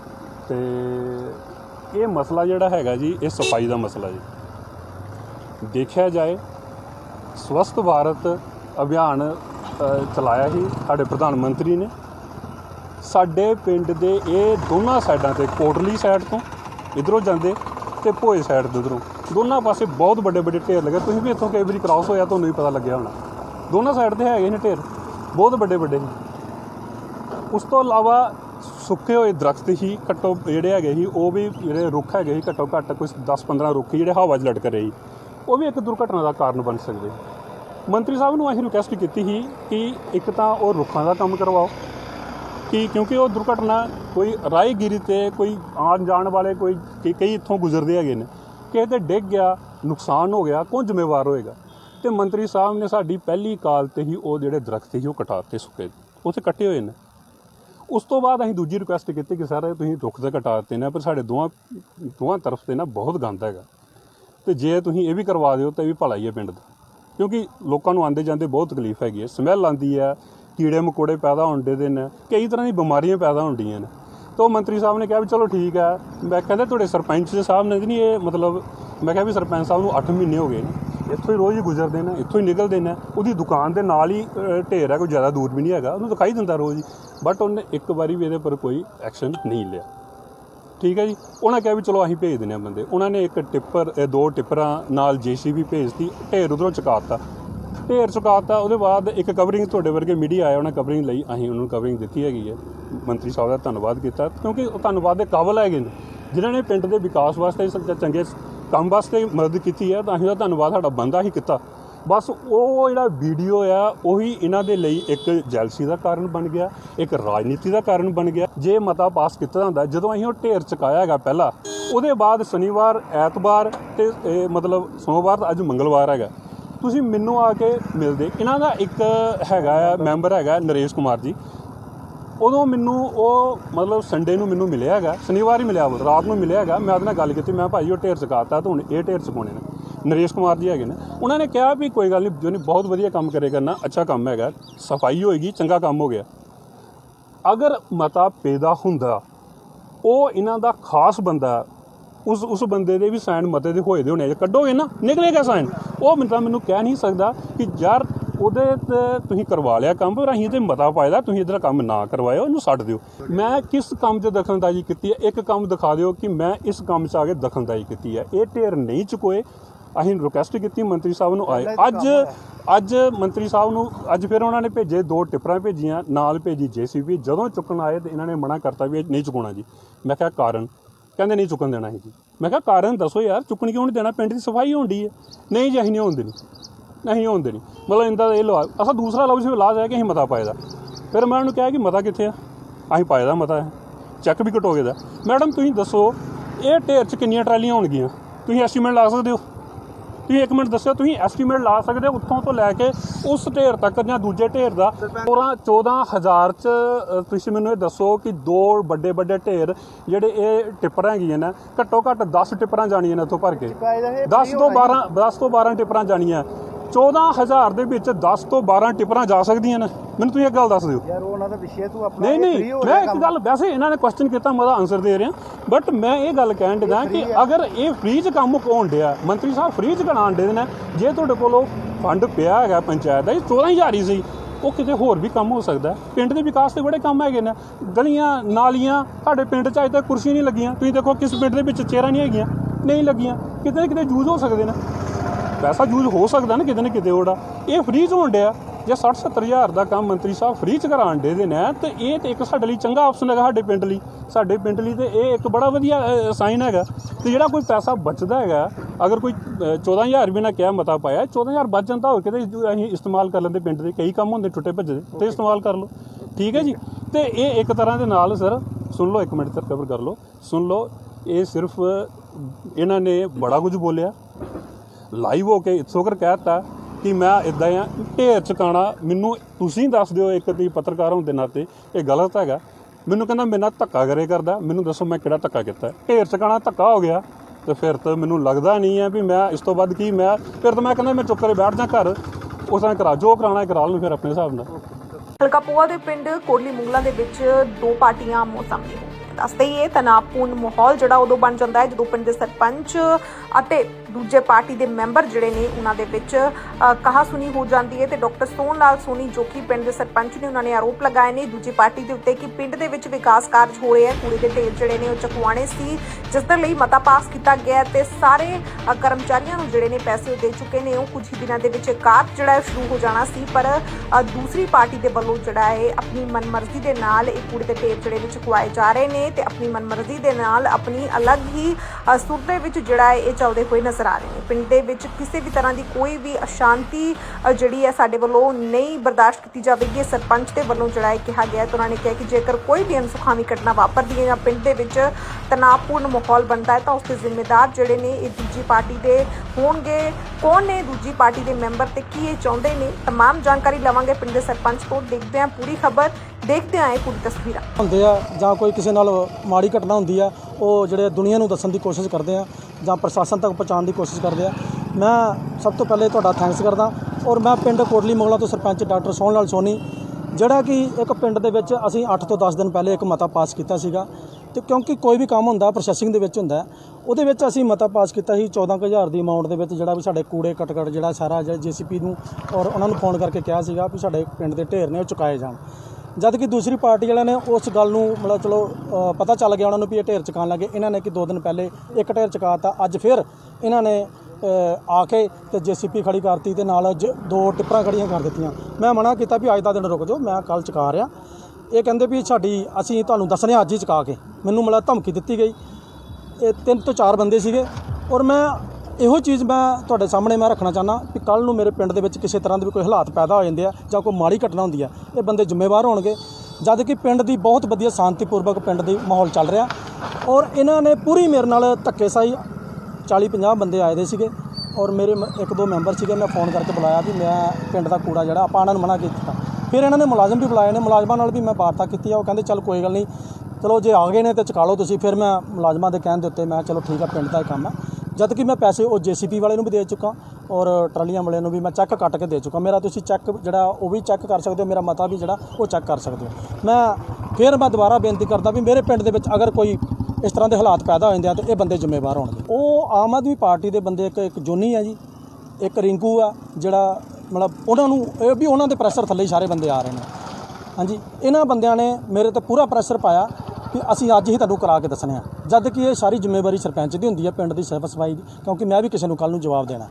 ਤੇ ਇਹ ਮਸਲਾ ਜਿਹੜਾ ਹੈਗਾ ਜੀ, ਇਹ ਸਫ਼ਾਈ ਦਾ ਮਸਲਾ ਜੀ। ਦੇਖਿਆ ਜਾਏ, ਸਵਸਥ ਭਾਰਤ ਅਭਿਆਨ ਚਲਾਇਆ ਸੀ, ਸਾਡੇ ਪ੍ਰਧਾਨ ਮੰਤਰੀ ਨੇ। ਸਾਡੇ ਪਿੰਡ ਦੇ ਇਹ ਦੋਨਾਂ ਸਾਈਡਾਂ ਤੇ, ਕੋਟਲੀ ਸਾਈਡ ਤੋਂ ਇਧਰੋਂ ਜਾਂਦੇ ਤੇ ਭੋਏ ਸਾਈਡ ਤੋਂ ਉਧਰੋਂ ਦੋਨਾਂ ਪਾਸੇ ਬਹੁਤ ਵੱਡੇ ਵੱਡੇ ਢੇਰ ਲੱਗੇ। ਤੁਸੀਂ ਵੀ ਇੱਥੋਂ ਕਈ ਵਾਰੀ ਕ੍ਰਾਸ ਹੋਇਆ, ਤੁਹਾਨੂੰ ਵੀ ਪਤਾ ਲੱਗਿਆ ਹੋਣਾ। ਦੋਨਾਂ ਸਾਈਡ ਤੇ ਹੈਗੇ ਨੇ ਢੇਰ, ਬਹੁਤ ਵੱਡੇ ਵੱਡੇ ਉਸ ਤੋਂ ਇਲਾਵਾ ਸੁੱਕੇ ਹੋਏ ਦਰਖਤ ਹੀ ਘੱਟੋ ਜਿਹੜੇ ਹੈਗੇ ਸੀ, ਉਹ ਵੀ ਜਿਹੜੇ ਰੁੱਖ ਹੈਗੇ ਸੀ ਘੱਟੋ ਘੱਟ ਕੋਈ 10-15 ਰੁੱਖ ਜਿਹੜੇ ਹਵਾ 'ਚ ਲਟਕ ਰਹੇ ਸੀ। ਉਹ ਵੀ ਇੱਕ ਦੁਰਘਟਨਾ ਦਾ ਕਾਰਨ ਬਣ ਸਕਦੇ ਮੰਤਰੀ ਸਾਹਿਬ ਨੂੰ ਅਸੀਂ ਰਿਕੁਐਸਟ ਕੀਤੀ ਸੀ ਕਿ ਇੱਕ ਤਾਂ ਉਹ ਰੁੱਖਾਂ ਦਾ ਕੰਮ ਕਰਵਾਓ, ਕਿ ਕਿਉਂਕਿ ਉਹ ਦੁਰਘਟਨਾ ਕੋਈ ਰਾਹਗੀਰੀ ਤੇ ਕੋਈ ਆਉਣ ਜਾਣ ਵਾਲੇ ਕੋਈ ਕਈ- ਕਈ ਇੱਥੋਂ ਗੁਜ਼ਰਦੇ ਹੈਗੇ ਨੇ। ਕਿਸੇ ਤੇ ਡਿੱਗ ਗਿਆ, ਨੁਕਸਾਨ ਹੋ ਗਿਆ, ਕੌਣ ਜ਼ਿੰਮੇਵਾਰ ਹੋਏਗਾ? ਤੇ ਮੰਤਰੀ ਸਾਹਿਬ ਨੇ ਸਾਡੀ ਪਹਿਲੀ ਕਾਲ ਤੇ ਹੀ ਉਹ ਜਿਹੜੇ ਦਰਖਤ ਸੀ ਉਹ ਕਟਾਤੇ ਸੁੱਕੇ, ਉੱਥੇ ਕੱਟੇ ਹੋਏ ਨੇ। ਉਸ ਤੋਂ ਬਾਅਦ ਅਸੀਂ ਦੂਜੀ ਰਿਕੁਐਸਟ ਕੀਤੀ ਕਿ ਸਰ, ਤੁਸੀਂ ਰੁੱਖ ਤਾਂ ਕਟਾ ਦਿੱਤੇ ਨੇ, ਪਰ ਸਾਡੇ ਦੋਵਾਂ ਦੋਵਾਂ ਤਰਫ ਤੇ ਨਾ ਬਹੁਤ ਗੰਦ ਹੈਗਾ। ਤੇ ਜੇ ਤੁਸੀਂ ਇਹ ਵੀ ਕਰਵਾ ਦਿਓ ਤਾਂ ਇਹ ਵੀ ਭਲਾ ਹੀ ਹੈ ਪਿੰਡ ਦਾ। ਕਿਉਂਕਿ ਲੋਕਾਂ ਨੂੰ ਆਂਦੇ ਜਾਂਦੇ ਬਹੁਤ ਤਕਲੀਫ ਹੈਗੀ ਹੈ। ਸਮੈਲ ਆਂਦੀ ਹੈ, ਕੀੜੇ ਮਕੋੜੇ ਪੈਦਾ ਹੁੰਦੇ ਦੇ ਨੇ ਕਈ ਤਰ੍ਹਾਂ ਦੀ ਬਿਮਾਰੀਆਂ ਪੈਦਾ ਹੁੰਦੀਆਂ ਨੇ। ਤਾਂ ਉਹ ਮੰਤਰੀ ਸਾਹਿਬ ਨੇ ਕਿਹਾ ਵੀ ਚਲੋ ਠੀਕ ਹੈ। ਮੈਂ ਕਹਿੰਦਾ ਤੁਹਾਡੇ ਸਰਪੰਚ ਸਾਹਿਬ ਨੇ ਨਹੀਂ ਇਹ ਮਤਲਬ, ਮੈਂ ਕਿਹਾ ਵੀ ਸਰਪੰਚ ਸਾਹਿਬ ਨੂੰ 8 ਮਹੀਨੇ ਹੋ ਗਏ ਨੇ। ਇੱਥੋਂ ਹੀ ਰੋਜ਼ ਹੀ ਗੁਜ਼ਰਦੇ ਨੇ, ਇੱਥੋਂ ਹੀ ਨਿਕਲਦੇ ਨੇ। ਉਹਦੀ ਦੁਕਾਨ ਦੇ ਨਾਲ ਹੀ ਢੇਰ ਹੈ, ਕੋਈ ਜ਼ਿਆਦਾ ਦੂਰ ਵੀ ਨਹੀਂ ਹੈਗਾ। ਉਹਨੂੰ ਦਿਖਾਈ ਦਿੰਦਾ ਰੋਜ਼ ਹੀ। ਬਟ ਉਹਨੇ ਇੱਕ ਵਾਰੀ ਵੀ ਇਹਦੇ ਪਰ ਕੋਈ ਐਕਸ਼ਨ ਨਹੀਂ ਲਿਆ। ਠੀਕ ਹੈ ਜੀ? ਉਹਨਾਂ ਕਿਹਾ ਵੀ ਚਲੋ ਅਸੀਂ ਭੇਜ ਦਿੰਦੇ ਹਾਂ ਬੰਦੇ। ਉਹਨਾਂ ਨੇ ਇੱਕ ਟਿੱਪਰ ਦੋ ਟਿੱਪਰਾਂ ਨਾਲ ਜੀਸੀਬੀ ਭੇਜਤੀ, ਢੇਰ ਉਧਰੋਂ ਚੁਕਾਤਾ। ਢੇਰ ਚੁਕਾਤਾ, ਉਹਦੇ ਬਾਅਦ ਇੱਕ ਕਵਰਿੰਗ ਤੁਹਾਡੇ ਵਰਗੇ ਮੀਡੀਆ ਆਇਆ, ਉਹਨਾਂ ਕਵਰਿੰਗ ਲਈ। ਅਸੀਂ ਉਹਨਾਂ ਨੂੰ ਕਵਰਿੰਗ ਦਿੱਤੀ ਹੈਗੀ ਹੈ। ਮੰਤਰੀ ਸਾਹਿਬ ਦਾ ਧੰਨਵਾਦ ਕੀਤਾ, ਕਿਉਂਕਿ ਉਹ ਧੰਨਵਾਦ ਦੇ ਕਾਬਲ ਹੈਗੇ ਨੇ। ਜਿਨ੍ਹਾਂ ਨੇ ਪਿੰਡ ਦੇ ਵਿਕਾਸ ਵਾਸਤੇ ਚੰਗੇ ਕੰਮ ਵਾਸਤੇ ਮਦਦ ਕੀਤੀ ਹੈ, ਤਾਂ ਅਸੀਂ ਉਹਦਾ ਧੰਨਵਾਦ ਸਾਡਾ ਬੰਦਾ ਹੀ ਕੀਤਾ। ਬਸ ਉਹ ਜਿਹੜਾ ਵੀਡੀਓ ਆ, ਉਹੀ ਇਹਨਾਂ ਦੇ ਲਈ ਇੱਕ ਜੈਲਸੀ ਦਾ ਕਾਰਨ ਬਣ ਗਿਆ, ਇੱਕ ਰਾਜਨੀਤੀ ਦਾ ਕਾਰਨ ਬਣ ਗਿਆ। ਜੇ ਮਤਾ ਪਾਸ ਕੀਤਾ ਹੁੰਦਾ ਜਦੋਂ ਅਸੀਂ ਉਹ ਢੇਰ ਚੁਕਾਇਆ ਹੈਗਾ ਪਹਿਲਾਂ, ਉਹਦੇ ਬਾਅਦ ਸ਼ਨੀਵਾਰ, ਐਤਵਾਰ ਤੇ ਮਤਲਬ ਸੋਮਵਾਰ ਤੇ ਅੱਜ ਮੰਗਲਵਾਰ ਹੈਗਾ। ਤੁਸੀਂ ਮੈਨੂੰ ਆ ਕੇ ਮਿਲਦੇ। ਇਹਨਾਂ ਦਾ ਇੱਕ ਹੈਗਾ ਆ, ਮੈਂਬਰ ਹੈਗਾ ਨਰੇਸ਼ ਕੁਮਾਰ ਜੀ। ਉਦੋਂ ਮੈਨੂੰ ਉਹ ਮਤਲਬ ਸੰਡੇ ਨੂੰ ਮੈਨੂੰ ਮਿਲਿਆ ਹੈਗਾ, ਸ਼ਨੀਵਾਰ ਹੀ ਮਿਲਿਆ ਉਹ, ਰਾਤ ਨੂੰ ਮਿਲਿਆ ਹੈਗਾ। ਮੈਂ ਉਹਦੇ ਨਾਲ ਗੱਲ ਕੀਤੀ, ਮੈਂ ਭਾਈ ਉਹ ਢੇਰ ਚਕਾਤਾ ਤਾਂ ਹੁਣ ਇਹ ਢੇਰ ਚਕਾਉਣੇ ਨੇ। ਨਰੇਸ਼ ਕੁਮਾਰ ਜੀ ਹੈਗੇ ਨੇ। ਉਹਨਾਂ ਨੇ ਕਿਹਾ ਵੀ ਕੋਈ ਗੱਲ ਨਹੀਂ ਜੋ ਨਹੀਂ ਬਹੁਤ ਵਧੀਆ ਕੰਮ ਕਰੇਗਾ ਨਾ ਅੱਛਾ ਕੰਮ ਹੈਗਾ, ਸਫ਼ਾਈ ਹੋਏਗੀ, ਚੰਗਾ ਕੰਮ ਹੋ ਗਿਆ। ਅਗਰ ਮਤਾ ਪੈਦਾ ਹੁੰਦਾ, ਉਹ ਇਹਨਾਂ ਦਾ ਖਾਸ ਬੰਦਾ, ਉਸ ਉਸ ਬੰਦੇ ਦੇ ਵੀ ਸਾਈਨ ਮਤੇ ਦੇ ਹੋਏ ਦੇ ਹੋਣੇ ਜੇ ਕੱਢੋਗੇ ਨਾ, ਨਿਕਲੇਗਾ ਸਾਈਨ। ਉਹ ਮਤਲਬ ਮੈਨੂੰ ਕਹਿ ਨਹੀਂ ਸਕਦਾ ਕਿ ਯਾਰ ਉਹਦੇ ਤੇ ਤੁਸੀਂ ਕਰਵਾ ਲਿਆ ਕੰਮ ਪਰ ਅਸੀਂ ਤੇ ਮਤਾ ਪਾਇਦਾ ਤੁਸੀਂ ਇਧਰ ਕੰਮ ਨਾ ਕਰਵਾਇਓ ਇਹਨੂੰ ਛੱਡ ਦਿਓ। ਮੈਂ ਕਿਸ ਕੰਮ 'ਚ ਦਖਲਅੰਦਾਜ਼ੀ ਕੀਤੀ ਹੈ? ਇੱਕ ਕੰਮ ਦਿਖਾ ਦਿਓ ਕਿ ਮੈਂ ਇਸ ਕੰਮ 'ਚ ਆ ਕੇ ਦਖਲਅੰਦਾਜ਼ੀ ਕੀਤੀ ਹੈ। ਇਹ ਢੇਰ ਨਹੀਂ ਚੁਕੋਏ। ਅਸੀਂ ਰਿਕੁਐਸਟ ਕੀਤੀ ਮੰਤਰੀ ਸਾਹਿਬ ਨੂੰ ਆਏ। ਅੱਜ ਅੱਜ ਮੰਤਰੀ ਸਾਹਿਬ ਨੂੰ ਅੱਜ ਫਿਰ ਉਹਨਾਂ ਨੇ ਭੇਜੇ ਦੋ ਟਿੱਪਰਾਂ ਭੇਜੀਆਂ ਨਾਲ ਭੇਜੀ ਜੀਸੀਬੀ। ਜਦੋਂ ਚੁੱਕਣ ਆਏ ਤੇ ਇਹਨਾਂ ਨੇ ਮਨਾ ਕਰਤਾ ਵੀ ਇਹ ਨਹੀਂ ਚੁਕਾਉਣਾ ਜੀ। ਮੈਂ ਕਿਹਾ ਕਾਰਨ? ਕਹਿੰਦੇ ਨਹੀਂ ਚੁੱਕਣ ਦੇਣਾ ਹੈ ਜੀ। ਮੈਂ ਕਿਹਾ ਕਾਰਨ ਦੱਸੋ ਯਾਰ ਚੁੱਕਣ ਕਿਉਂ ਨਹੀਂ ਦੇਣਾ? ਪਿੰਡ ਦੀ ਸਫ਼ਾਈ ਹੋਣੀ ਹੈ। ਨਹੀਂ ਜੀ ਅਸੀਂ ਨਹੀਂ ਹੋਣ ਦੇਣੀ। ਨਹੀਂ ਹੋਣ ਦੇਣੀ। ਮਤਲਬ ਇਹਦਾ ਇਹ ਲਵਾ ਅਸਾਂ ਦੂਸਰਾ ਲਫ਼ਜ਼ ਲਾਜ ਹੈ ਕਿ ਅਸੀਂ ਮਤਾ ਪਾਏ ਦਾ। ਫਿਰ ਮੈਂ ਉਹਨੂੰ ਕਿਹਾ ਕਿ ਮਤਾ ਕਿੱਥੇ ਆ? ਅਸੀਂ ਪਾਏ ਦਾ ਮਤਾ ਹੈ। ਚੈੱਕ ਵੀ ਕਟੋਗੇ ਦਾ। ਮੈਡਮ ਤੁਸੀਂ ਦੱਸੋ ਇਹ ਢੇਰ 'ਚ ਕਿੰਨੀਆਂ ਟਰਾਲੀਆਂ ਹੋਣਗੀਆਂ? ਤੁਸੀਂ ਐਸਟੀਮੇਟ ਲਾ ਸਕਦੇ ਹੋ? ਤੁਸੀਂ ਇੱਕ ਮਿੰਟ ਦੱਸਿਓ ਤੁਸੀਂ ਐਸਟੀਮੇਟ ਲਾ ਸਕਦੇ ਹੋ ਉੱਥੋਂ ਤੋਂ ਲੈ ਕੇ ਉਸ ਢੇਰ ਤੱਕ ਜਾਂ ਦੂਜੇ ਢੇਰ ਦਾ? 14 14000 ਚ ਤੁਸੀਂ ਮੈਨੂੰ ਇਹ ਦੱਸੋ ਕਿ ਦੋ ਵੱਡੇ ਵੱਡੇ ਢੇਰ ਜਿਹੜੇ ਇਹ ਟਿੱਪਰਾਂ ਹੈਗੀਆਂ ਨੇ ਘੱਟੋ ਘੱਟ 10 ਟਿੱਪਰਾਂ ਜਾਣੀਆਂ ਨੇ ਇੱਥੋਂ ਭਰ ਕੇ। 10 ਤੋਂ 12 10 ਤੋਂ 12 ਟਿੱਪਰਾਂ ਜਾਣੀਆਂ। 14000 ਦੇ ਵਿੱਚ 10 ਤੋਂ 12 ਟਿੱਪਰਾਂ ਜਾ ਸਕਦੀਆਂ ਨੇ। ਮੈਨੂੰ ਤੁਸੀਂ ਇੱਕ ਗੱਲ ਦੱਸ ਦਿਓ। ਯਾਰ ਉਹਨਾਂ ਦਾ ਵਿਸ਼ੇ ਤੂੰ ਆਪਣਾ ਨਹੀਂ ਨਹੀਂ ਮੈਂ ਇੱਕ। ਗੱਲ ਵੈਸੇ ਇਹਨਾਂ ਨੇ ਕੁਐਸਚਨ ਕੀਤਾ ਮੈਂ ਉਹਦਾ ਆਨਸਰ ਦੇ ਰਿਹਾ। ਬਟ ਮੈਂ ਇਹ ਗੱਲ ਕਹਿਣ ਦਿੰਦਾ ਕਿ ਅਗਰ ਇਹ ਫ੍ਰੀ ਚ ਕੰਮ ਹੋਣ ਡਿਆ? ਮੰਤਰੀ ਸਾਹਿਬ ਫ੍ਰੀ ਚ ਕਰਾਉਣ ਦੇ ਨੇ। ਜੇ ਤੁਹਾਡੇ ਕੋਲ ਉਹ ਫੰਡ ਪਿਆ ਹੈਗਾ ਪੰਚਾਇਤ ਦਾ ਇਹ 14000 ਹੀ ਸੀ। ਉਹ ਕਿਤੇ ਹੋਰ ਵੀ ਕੰਮ ਹੋ ਸਕਦਾ। ਪਿੰਡ ਦੇ ਵਿਕਾਸ ਤੇ ਬੜੇ ਕੰਮ ਹੈਗੇ ਨੇ। ਗਲੀਆਂ ਨਾਲੀਆਂ ਤੁਹਾਡੇ ਪਿੰਡ 'ਚ ਅਜੇ ਤੱਕ ਕੁਰਸੀਆਂ ਨਹੀਂ ਲੱਗੀਆਂ। ਤੁਸੀਂ ਦੇਖੋ ਕਿਸ ਪਿੰਡ ਦੇ ਵਿੱਚ ਚੇਅਰਾਂ ਨਹੀਂ ਹੈਗੀਆਂ ਨਹੀਂ ਲੱਗੀਆਂ। ਕਿਤੇ ਕਿਤੇ ਯੂਜ਼ ਹੋ ਸਕਦੇ ਨੇ। ਪੈਸਾ ਯੂਜ਼ ਹੋ ਸਕਦਾ ਨਾ ਕਿਤੇ ਨਾ ਕਿਤੇ ਉਹਦਾ। ਇਹ ਫ੍ਰੀ ਚ ਹੋਣ ਡਿਆ। ਜੇ 60 70 ਹਜ਼ਾਰ ਦਾ ਕੰਮ ਮੰਤਰੀ ਸਾਹਿਬ ਫ੍ਰੀ ਚ ਕਰਾਉਣ ਦੇ ਦੇ ਨੇ ਤੇ ਇਹ ਤੇ ਇੱਕ ਸਾਡੇ ਲਈ ਚੰਗਾ ਆਪਸ਼ਨ ਹੈਗਾ ਸਾਡੇ ਪਿੰਡ ਲਈ। ਸਾਡੇ ਪਿੰਡ ਲਈ ਤੇ ਇਹ ਇੱਕ ਬੜਾ ਵਧੀਆ ਸਾਈਨ ਹੈਗਾ। ਤੇ ਜਿਹੜਾ ਕੋਈ ਪੈਸਾ ਬਚਦਾ ਹੈਗਾ ਅਗਰ ਕੋਈ ਅ, 14000 ਵੀ ਨਾ ਕਿਹਾ ਮਤਾ ਪਾਇਆ 14000 ਬਚ ਜਾਂਦਾ ਹੋਰ ਕਿਤੇ ਅਸੀਂ ਇਸਤੇਮਾਲ ਕਰ ਲੈਂਦੇ ਪਿੰਡ ਦੇ ਕਈ ਕੰਮ ਹੁੰਦੇ ਟੁੱਟੇ ਭੱਜੇ ਤੇ ਇਸਤੇਮਾਲ ਕਰ ਲਓ। ਠੀਕ ਹੈ ਜੀ? ਤੇ ਇਹ ਇੱਕ ਤਰ੍ਹਾਂ ਦੇ ਨਾਲ ਸਰ ਸੁਣ ਲਓ ਇੱਕ ਮਿੰਟ ਤੱਕ ਕਵਰ ਕਰ ਲਓ। ਸੁਣ ਲਓ ਇਹ ਸਿਰਫ ਇਹਨਾਂ ਨੇ ਬੜਾ ਕੁਝ ਬੋਲਿਆ। ਲਾਈਵ ਹੋ ਕੇ ਇਥੋਂ ਕਰ ਕਹਿਤਾ ਕਿ ਮੈਂ ਇਦਾਂ ਆ ਢੇਰ ਚਕਾਣਾ। ਮੈਨੂੰ ਤੁਸੀਂ ਦੱਸ ਦਿਓ ਇੱਕ ਤੀ ਪੱਤਰਕਾਰ ਹੋਣ ਨਾਤੇ ਇਹ ਗਲਤ ਹੈਗਾ। ਮੈਨੂੰ ਕਹਿੰਦਾ ਮੇਰੇ ਨਾਲ ਧੱਕਾ ਕਰੇ ਕਰਦਾ। ਮੈਨੂੰ ਦੱਸੋ ਮੈਂ ਕਿਹੜਾ ਧੱਕਾ ਕੀਤਾ। ਢੇਰ ਚਕਾਣਾ ਧੱਕਾ ਹੋ ਗਿਆ। ਤੇ ਫਿਰ ਤਾਂ ਮੈਨੂੰ ਲੱਗਦਾ ਨਹੀਂ ਹੈ ਵੀ ਮੈਂ ਇਸ ਤੋਂ ਬਾਅਦ ਕੀ ਮੈਂ ਫਿਰ ਤਾਂ ਮੈਂ ਕਹਿੰਦਾ ਮੈਂ ਚੁੱਪ ਕਰੇ ਬੈਠ ਜਾ ਘਰ। ਉਸ ਤਰ੍ਹਾਂ ਕਰਾ, ਜੋ ਕਰਾਣਾ ਕਰਾ ਲਓ ਫਿਰ ਆਪਣੇ ਹਿਸਾਬ ਨਾਲ। ਹਲਕਾ ਦੇ ਪਿੰਡ ਕੋਟਲੀ ਮੁਗਲਾ ਦੇ ਵਿੱਚ ਦੋ ਪਾਰਟੀਆਂ ਆਮੋ ਸਾਹਮਣੇ। ਦੱਸਦੇ ਹੀ ਇਹ ਤਣਾਅਪੂਰਨ ਮਾਹੌਲ ਜਿਹੜਾ ਉਦੋਂ ਬਣ ਜਾਂਦਾ ਹੈ ਜਦੋਂ ਪਿੰਡ ਦੇ ਸਰਪੰਚ ਅਤੇ ਦੂਜੇ ਪਾਰਟੀ ਦੇ ਮੈਂਬਰ ਜਿਹੜੇ ਨੇ ਉਹਨਾਂ ਦੇ ਵਿੱਚ ਕਹਾ ਸੁਣੀ ਹੋ ਜਾਂਦੀ ਹੈ ਤੇ ਡਾਕਟਰ ਸੋਨ ਲਾਲ ਸੋਨੀ ਜੋ ਕਿ ਪਿੰਡ ਦੇ ਸਰਪੰਚ ਨੇ ਉਹਨਾਂ ਨੇ ਆਰੋਪ ਲਗਾਏ ਨੇ ਦੂਜੀ ਪਾਰਟੀ ਦੇ ਉੱਤੇ ਕਿ ਪਿੰਡ ਦੇ ਵਿੱਚ ਵਿਕਾਸ ਕਾਰਜ ਹੋ ਰਹੇ ਆ ਕੂੜੇ ਦੇ ਢੇਰ ਜਿਹੜੇ ਨੇ ਉਹ ਚਕਵਾਣੇ ਸੀ, ਜਿਸ ਦੇ ਲਈ ਮਤਾ ਪਾਸ ਕੀਤਾ ਗਿਆ ਹੈ ਤੇ ਸਾਰੇ ਕਰਮਚਾਰੀਆਂ ਨੂੰ ਜਿਹੜੇ ਨੇ ਪੈਸੇ ਦੇ ਚੁੱਕੇ ਨੇ। ਉਹ ਕੁਝ ਹੀ ਦਿਨਾਂ ਦੇ ਵਿੱਚ ਕਾਰਜ ਜਿਹੜਾ ਹੈ ਸ਼ੁਰੂ ਹੋ ਜਾਣਾ ਸੀ, ਪਰ ਦੂਸਰੀ ਪਾਰਟੀ ਦੇ ਵੱਲੋਂ ਜਿਹੜਾ ਹੈ ਆਪਣੀ ਮਨਮਰਜ਼ੀ ਦੇ ਨਾਲ ਇਹ ਕੂੜੇ ਦੇ ਢੇਰ ਜਿਹੜੇ ਨੇ ਚੁਕਵਾਏ ਜਾ ਰਹੇ ਨੇ ਤੇ ਆਪਣੀ ਮਨਮਰਜ਼ੀ ਦੇ ਨਾਲ ਆਪਣੀ ਅਲੱਗ ਹੀ ਸੁਰ ਦੇ ਵਿੱਚ ਜਿਹੜਾ ਹੈ ਇਹ ਚੱਲਦੇ ਹੋਏ ਨਜ਼ਰ ਆ ਰਹੇ ਨੇ ਪਿੰਡ ਦੇ ਵਿੱਚ ਕਿਸੇ ਵੀ ਤਰ੍ਹਾਂ ਦੀ ਕੋਈ ਵੀ ਅਸ਼ਾਂਤੀ ਅ, ਜਿਹੜੀ ਹੈ ਸਾਡੇ ਵੱਲੋਂ ਨਹੀਂ ਬਰਦਾਸ਼ਤ ਕੀਤੀ ਜਾਵੇਗੀ ਇਹ ਸਰਪੰਚ ਦੇ ਵੱਲੋਂ ਜਿਹੜਾ ਹੈ ਕਿਹਾ ਗਿਆ ਹੈ ਤੇ ਉਹਨਾਂ ਨੇ ਕਿਹਾ ਕਿ ਜੇਕਰ ਕੋਈ ਵੀ ਅਨਸੁਖਾਵੀ ਘਟਨਾ ਵਾਪਰਦੀ ਹੈ ਜਾਂ ਪਿੰਡ ਦੇ ਵਿੱਚ ਤਣਾਅਪੂਰਨ ਮਾਹੌਲ ਬਣਦਾ ਹੈ ਤਾਂ ਉਸ ਦੇ ਜ਼ਿੰਮੇਦਾਰ ਜਿਹੜੇ ਨੇ ਇਹ ਦੂਜੀ ਪਾਰਟੀ ਦੇ ਹੋਣਗੇ ਕੌਣ ਨੇ ਦੂਜੀ ਪਾਰਟੀ ਦੇ ਮੈਂਬਰ ਤੇ ਕੀ ਇਹ ਚਾਹੁੰਦੇ ਨੇ तमाम ਜਾਣਕਾਰੀ ਲਵਾਂਗੇ ਪਿੰਡ ਦੇ ਸਰਪੰਚ ਤੋਂ ਦੇਖਦੇ ਹਾਂ ਪੂਰੀ ਖਬਰ ਦੇਖਦੇ ਆਏ ਇਹ ਪੂਰੀ ਤਸਵੀਰਾਂ। ਹੁੰਦੇ ਆ ਜਾਂ ਕੋਈ ਕਿਸੇ ਨਾਲ ਮਾੜੀ ਘਟਨਾ ਹੁੰਦੀ ਆ, ਉਹ ਜਿਹੜੇ ਦੁਨੀਆ ਨੂੰ ਦੱਸਣ ਦੀ ਕੋਸ਼ਿਸ਼ ਕਰਦੇ ਆ ਜਾਂ ਪ੍ਰਸ਼ਾਸਨ ਤੱਕ ਪਹੁੰਚਾਉਣ ਦੀ ਕੋਸ਼ਿਸ਼ ਕਰਦੇ ਆ। ਮੈਂ ਸਭ ਤੋਂ ਪਹਿਲੇ ਤੁਹਾਡਾ ਥੈਂਕਸ ਕਰਦਾ ਔਰ ਮੈਂ ਪਿੰਡ ਕੋਟਲੀ ਮੋਗਲਾ ਤੋਂ ਸਰਪੰਚ ਡਾਕਟਰ ਸੋਹਣ ਲਾਲ ਸੋਨੀ, ਜਿਹੜਾ ਕਿ ਇੱਕ ਪਿੰਡ ਦੇ ਵਿੱਚ ਅਸੀਂ 8 ਤੋਂ 10 ਦਿਨ ਪਹਿਲੇ ਇੱਕ ਮਤਾ ਪਾਸ ਕੀਤਾ ਸੀਗਾ ਤੇ ਕਿਉਂਕਿ ਕੋਈ ਵੀ ਕੰਮ ਹੁੰਦਾ ਪ੍ਰੋਸੈਸਿੰਗ ਦੇ ਵਿੱਚ ਹੁੰਦਾ, ਉਹਦੇ ਵਿੱਚ ਅਸੀਂ ਮਤਾ ਪਾਸ ਕੀਤਾ ਸੀ 14000 ਦੀ ਅਮਾਉਂਟ ਦੇ ਵਿੱਚ ਜਿਹੜਾ ਵੀ ਸਾਡੇ ਕੂੜੇ ਕਟਕਟ ਜਿਹੜਾ ਸਾਰਾ ਜਿਹੜਾ ਜੀਸੀਪੀ ਨੂੰ ਔਰ ਉਹਨਾਂ ਨੂੰ ਫੋਨ ਕਰਕੇ ਕਿਹਾ ਸੀਗਾ ਵੀ ਸਾਡੇ ਪਿੰਡ ਦੇ ਢੇਰ ਨੇ ਉਹ ਚੁਕਾਏ ਜਾਣ। ਜਦ ਕਿ ਦੂਸਰੀ ਪਾਰਟੀ ਵਾਲਿਆਂ ਨੇ ਉਸ ਗੱਲ ਨੂੰ ਮਤਲਬ ਚਲੋ ਪਤਾ ਚੱਲ ਗਿਆ ਉਹਨਾਂ ਨੂੰ ਵੀ ਇਹ ਢੇਰ ਚਕਾਉਣ ਲੱਗੇ। ਇਹਨਾਂ ਨੇ ਕਿ ਦੋ ਦਿਨ ਪਹਿਲੇ ਇੱਕ ਢੇਰ ਚਕਾਤਾ। ਅੱਜ ਫਿਰ ਇਹਨਾਂ ਨੇ ਆ ਕੇ ਤੇ ਜੀਸੀਪੀ ਖੜੀ ਕਰਤੀ ਤੇ ਨਾਲ ਜ- ਦੋ ਟਿੱਪਰਾਂ ਖੜੀਆਂ ਕਰ ਦਿੱਤੀਆਂ। ਮੈਂ ਮਨਾ ਕੀਤਾ ਵੀ ਅੱਜ ਦਾ ਦਿਨ ਰੁਕ ਜਾਓ, ਮੈਂ ਕੱਲ ਚਕਾ ਰਿਹਾ। ਇਹ ਕਹਿੰਦੇ ਵੀ ਸਾਡੀ, ਅਸੀਂ ਤੁਹਾਨੂੰ ਦੱਸਣੇ ਅੱਜ ਹੀ ਚਕਾ ਕੇ। ਮੈਨੂੰ ਮਤਲਬ ਧਮਕੀ ਦਿੱਤੀ ਗਈ। ਇਹ ਤਿੰਨ ਤੋਂ ਚਾਰ ਬੰਦੇ ਸੀਗੇ। ਔਰ ਮੈਂ ਇਹੋ ਚੀਜ਼ ਮੈਂ ਤੁਹਾਡੇ ਸਾਹਮਣੇ ਮੈਂ ਰੱਖਣਾ ਚਾਹੁੰਦਾ ਕਿ ਕੱਲ ਨੂੰ ਮੇਰੇ ਪਿੰਡ ਦੇ ਵਿੱਚ ਕਿਸੇ ਤਰ੍ਹਾਂ ਦੇ ਵੀ ਕੋਈ ਹਾਲਾਤ ਪੈਦਾ ਹੋ ਜਾਂਦੇ ਆ ਜਾਂ ਕੋਈ ਮਾੜੀ ਘਟਨਾ ਹੁੰਦੀ ਆ, ਇਹ ਬੰਦੇ ਜ਼ਿੰਮੇਵਾਰ ਹੋਣਗੇ। ਜਦ ਕਿ ਪਿੰਡ ਦੀ ਬਹੁਤ ਵਧੀਆ ਸ਼ਾਂਤੀਪੂਰਵਕ ਪਿੰਡ ਦੀ ਮਾਹੌਲ ਚੱਲ ਰਿਹਾ। ਔਰ ਇਹਨਾਂ ਨੇ ਪੂਰੀ ਮੇਰੇ ਨਾਲ ਧੱਕੇਸ਼ਾਹੀ 40 50 ਬੰਦੇ ਆਏ ਦੇ ਸੀਗੇ ਔਰ ਮੇਰੇ ਇੱਕ ਦੋ ਮੈਂਬਰ ਸੀਗੇ, ਮੈਂ ਫੋਨ ਕਰਕੇ ਬੁਲਾਇਆ ਵੀ ਮੈਂ ਪਿੰਡ ਦਾ ਕੂੜਾ ਜਿਹੜਾ ਆਪਾਂ ਉਹਨਾਂ ਨੂੰ ਮਨਾ ਕੀਤਾ। ਫਿਰ ਇਹਨਾਂ ਨੇ ਮੁਲਾਜ਼ਮ ਵੀ ਬੁਲਾਏ ਨੇ, ਮੁਲਾਜ਼ਮਾਂ ਨਾਲ ਵੀ ਮੈਂ ਵਾਰਤਾ ਕੀਤੀ ਆ, ਉਹ ਕਹਿੰਦੇ ਚੱਲ ਕੋਈ ਗੱਲ ਨਹੀਂ, ਚਲੋ ਜੇ ਆ ਗਏ ਨੇ ਤੇ ਚਕਾ ਲਓ ਤੁਸੀਂ, ਫਿਰ ਮੈਂ ਮੁਲਾਜ਼ਮਾਂ ਦੇ ਕਹਿਣ ਦੇ ਉੱਤੇ ਮੈਂ ਚਲੋ ਠੀਕ ਆ, ਪਿੰਡ ਦਾ ਹੀ ਕੰਮ ਆ। ਜਦ ਕਿ ਮੈਂ ਪੈਸੇ ਉਹ ਜੀਸੀਪੀ ਵਾਲੇ ਨੂੰ ਵੀ ਦੇ ਚੁੱਕਾ ਔਰ ਟਰਾਲੀਆਂ ਵਾਲਿਆਂ ਨੂੰ ਵੀ ਮੈਂ ਚੈੱਕ ਕੱਟ ਕੇ ਦੇ ਚੁੱਕਾ। ਮੇਰਾ ਤੁਸੀਂ ਚੈੱਕ ਜਿਹੜਾ ਉਹ ਵੀ ਚੈੱਕ ਕਰ ਸਕਦੇ ਹੋ, ਮੇਰਾ ਮਤਾ ਵੀ ਜਿਹੜਾ ਉਹ ਚੈੱਕ ਕਰ ਸਕਦੇ ਹੋ। ਮੈਂ ਫਿਰ ਮੈਂ ਦੁਬਾਰਾ ਬੇਨਤੀ ਕਰਦਾ ਵੀ ਮੇਰੇ ਪਿੰਡ ਦੇ ਵਿੱਚ ਅਗਰ ਕੋਈ ਇਸ ਤਰ੍ਹਾਂ ਦੇ ਹਾਲਾਤ ਪੈਦਾ ਹੋ ਜਾਂਦੇ ਆ, ਤਾਂ ਇਹ ਬੰਦੇ ਜ਼ਿੰਮੇਵਾਰ ਹੋਣਗੇ। ਉਹ ਆਮ ਆਦਮੀ ਪਾਰਟੀ ਦੇ ਬੰਦੇ, ਇੱਕ ਇੱਕ ਜੋਨੀ ਆ ਜੀ, ਇੱਕ ਰਿੰਕੂ ਆ, ਜਿਹੜਾ ਮਤਲਬ ਉਹਨਾਂ ਨੂੰ ਇਹ ਵੀ ਉਹਨਾਂ ਦੇ ਪ੍ਰੈਸ਼ਰ ਥੱਲੇ ਹੀ ਸਾਰੇ ਬੰਦੇ ਆ ਰਹੇ ਨੇ। ਹਾਂਜੀ, ਇਹਨਾਂ ਬੰਦਿਆਂ ਨੇ ਮੇਰੇ ਤੇ ਪੂਰਾ ਪ੍ਰੈਸ਼ਰ ਪਾਇਆ। ਕਿ ਅਸੀਂ ਅੱਜ ਹੀ ਤੁਹਾਨੂੰ ਕਰਾ ਕੇ ਦੱਸਣੇ ਆ। ਜਦ ਕਿ ਇਹ ਸਾਰੀ ਜ਼ਿੰਮੇਵਾਰੀ ਸਰਪੰਚ ਦੀ ਹੁੰਦੀ ਹੈ ਪਿੰਡ ਦੀ ਸਾਫ਼ ਸਫ਼ਾਈ ਦੀ, ਕਿਉਂਕਿ ਮੈਂ ਵੀ ਕਿਸੇ ਨੂੰ ਕੱਲ ਨੂੰ ਜਵਾਬ ਦੇਣਾ।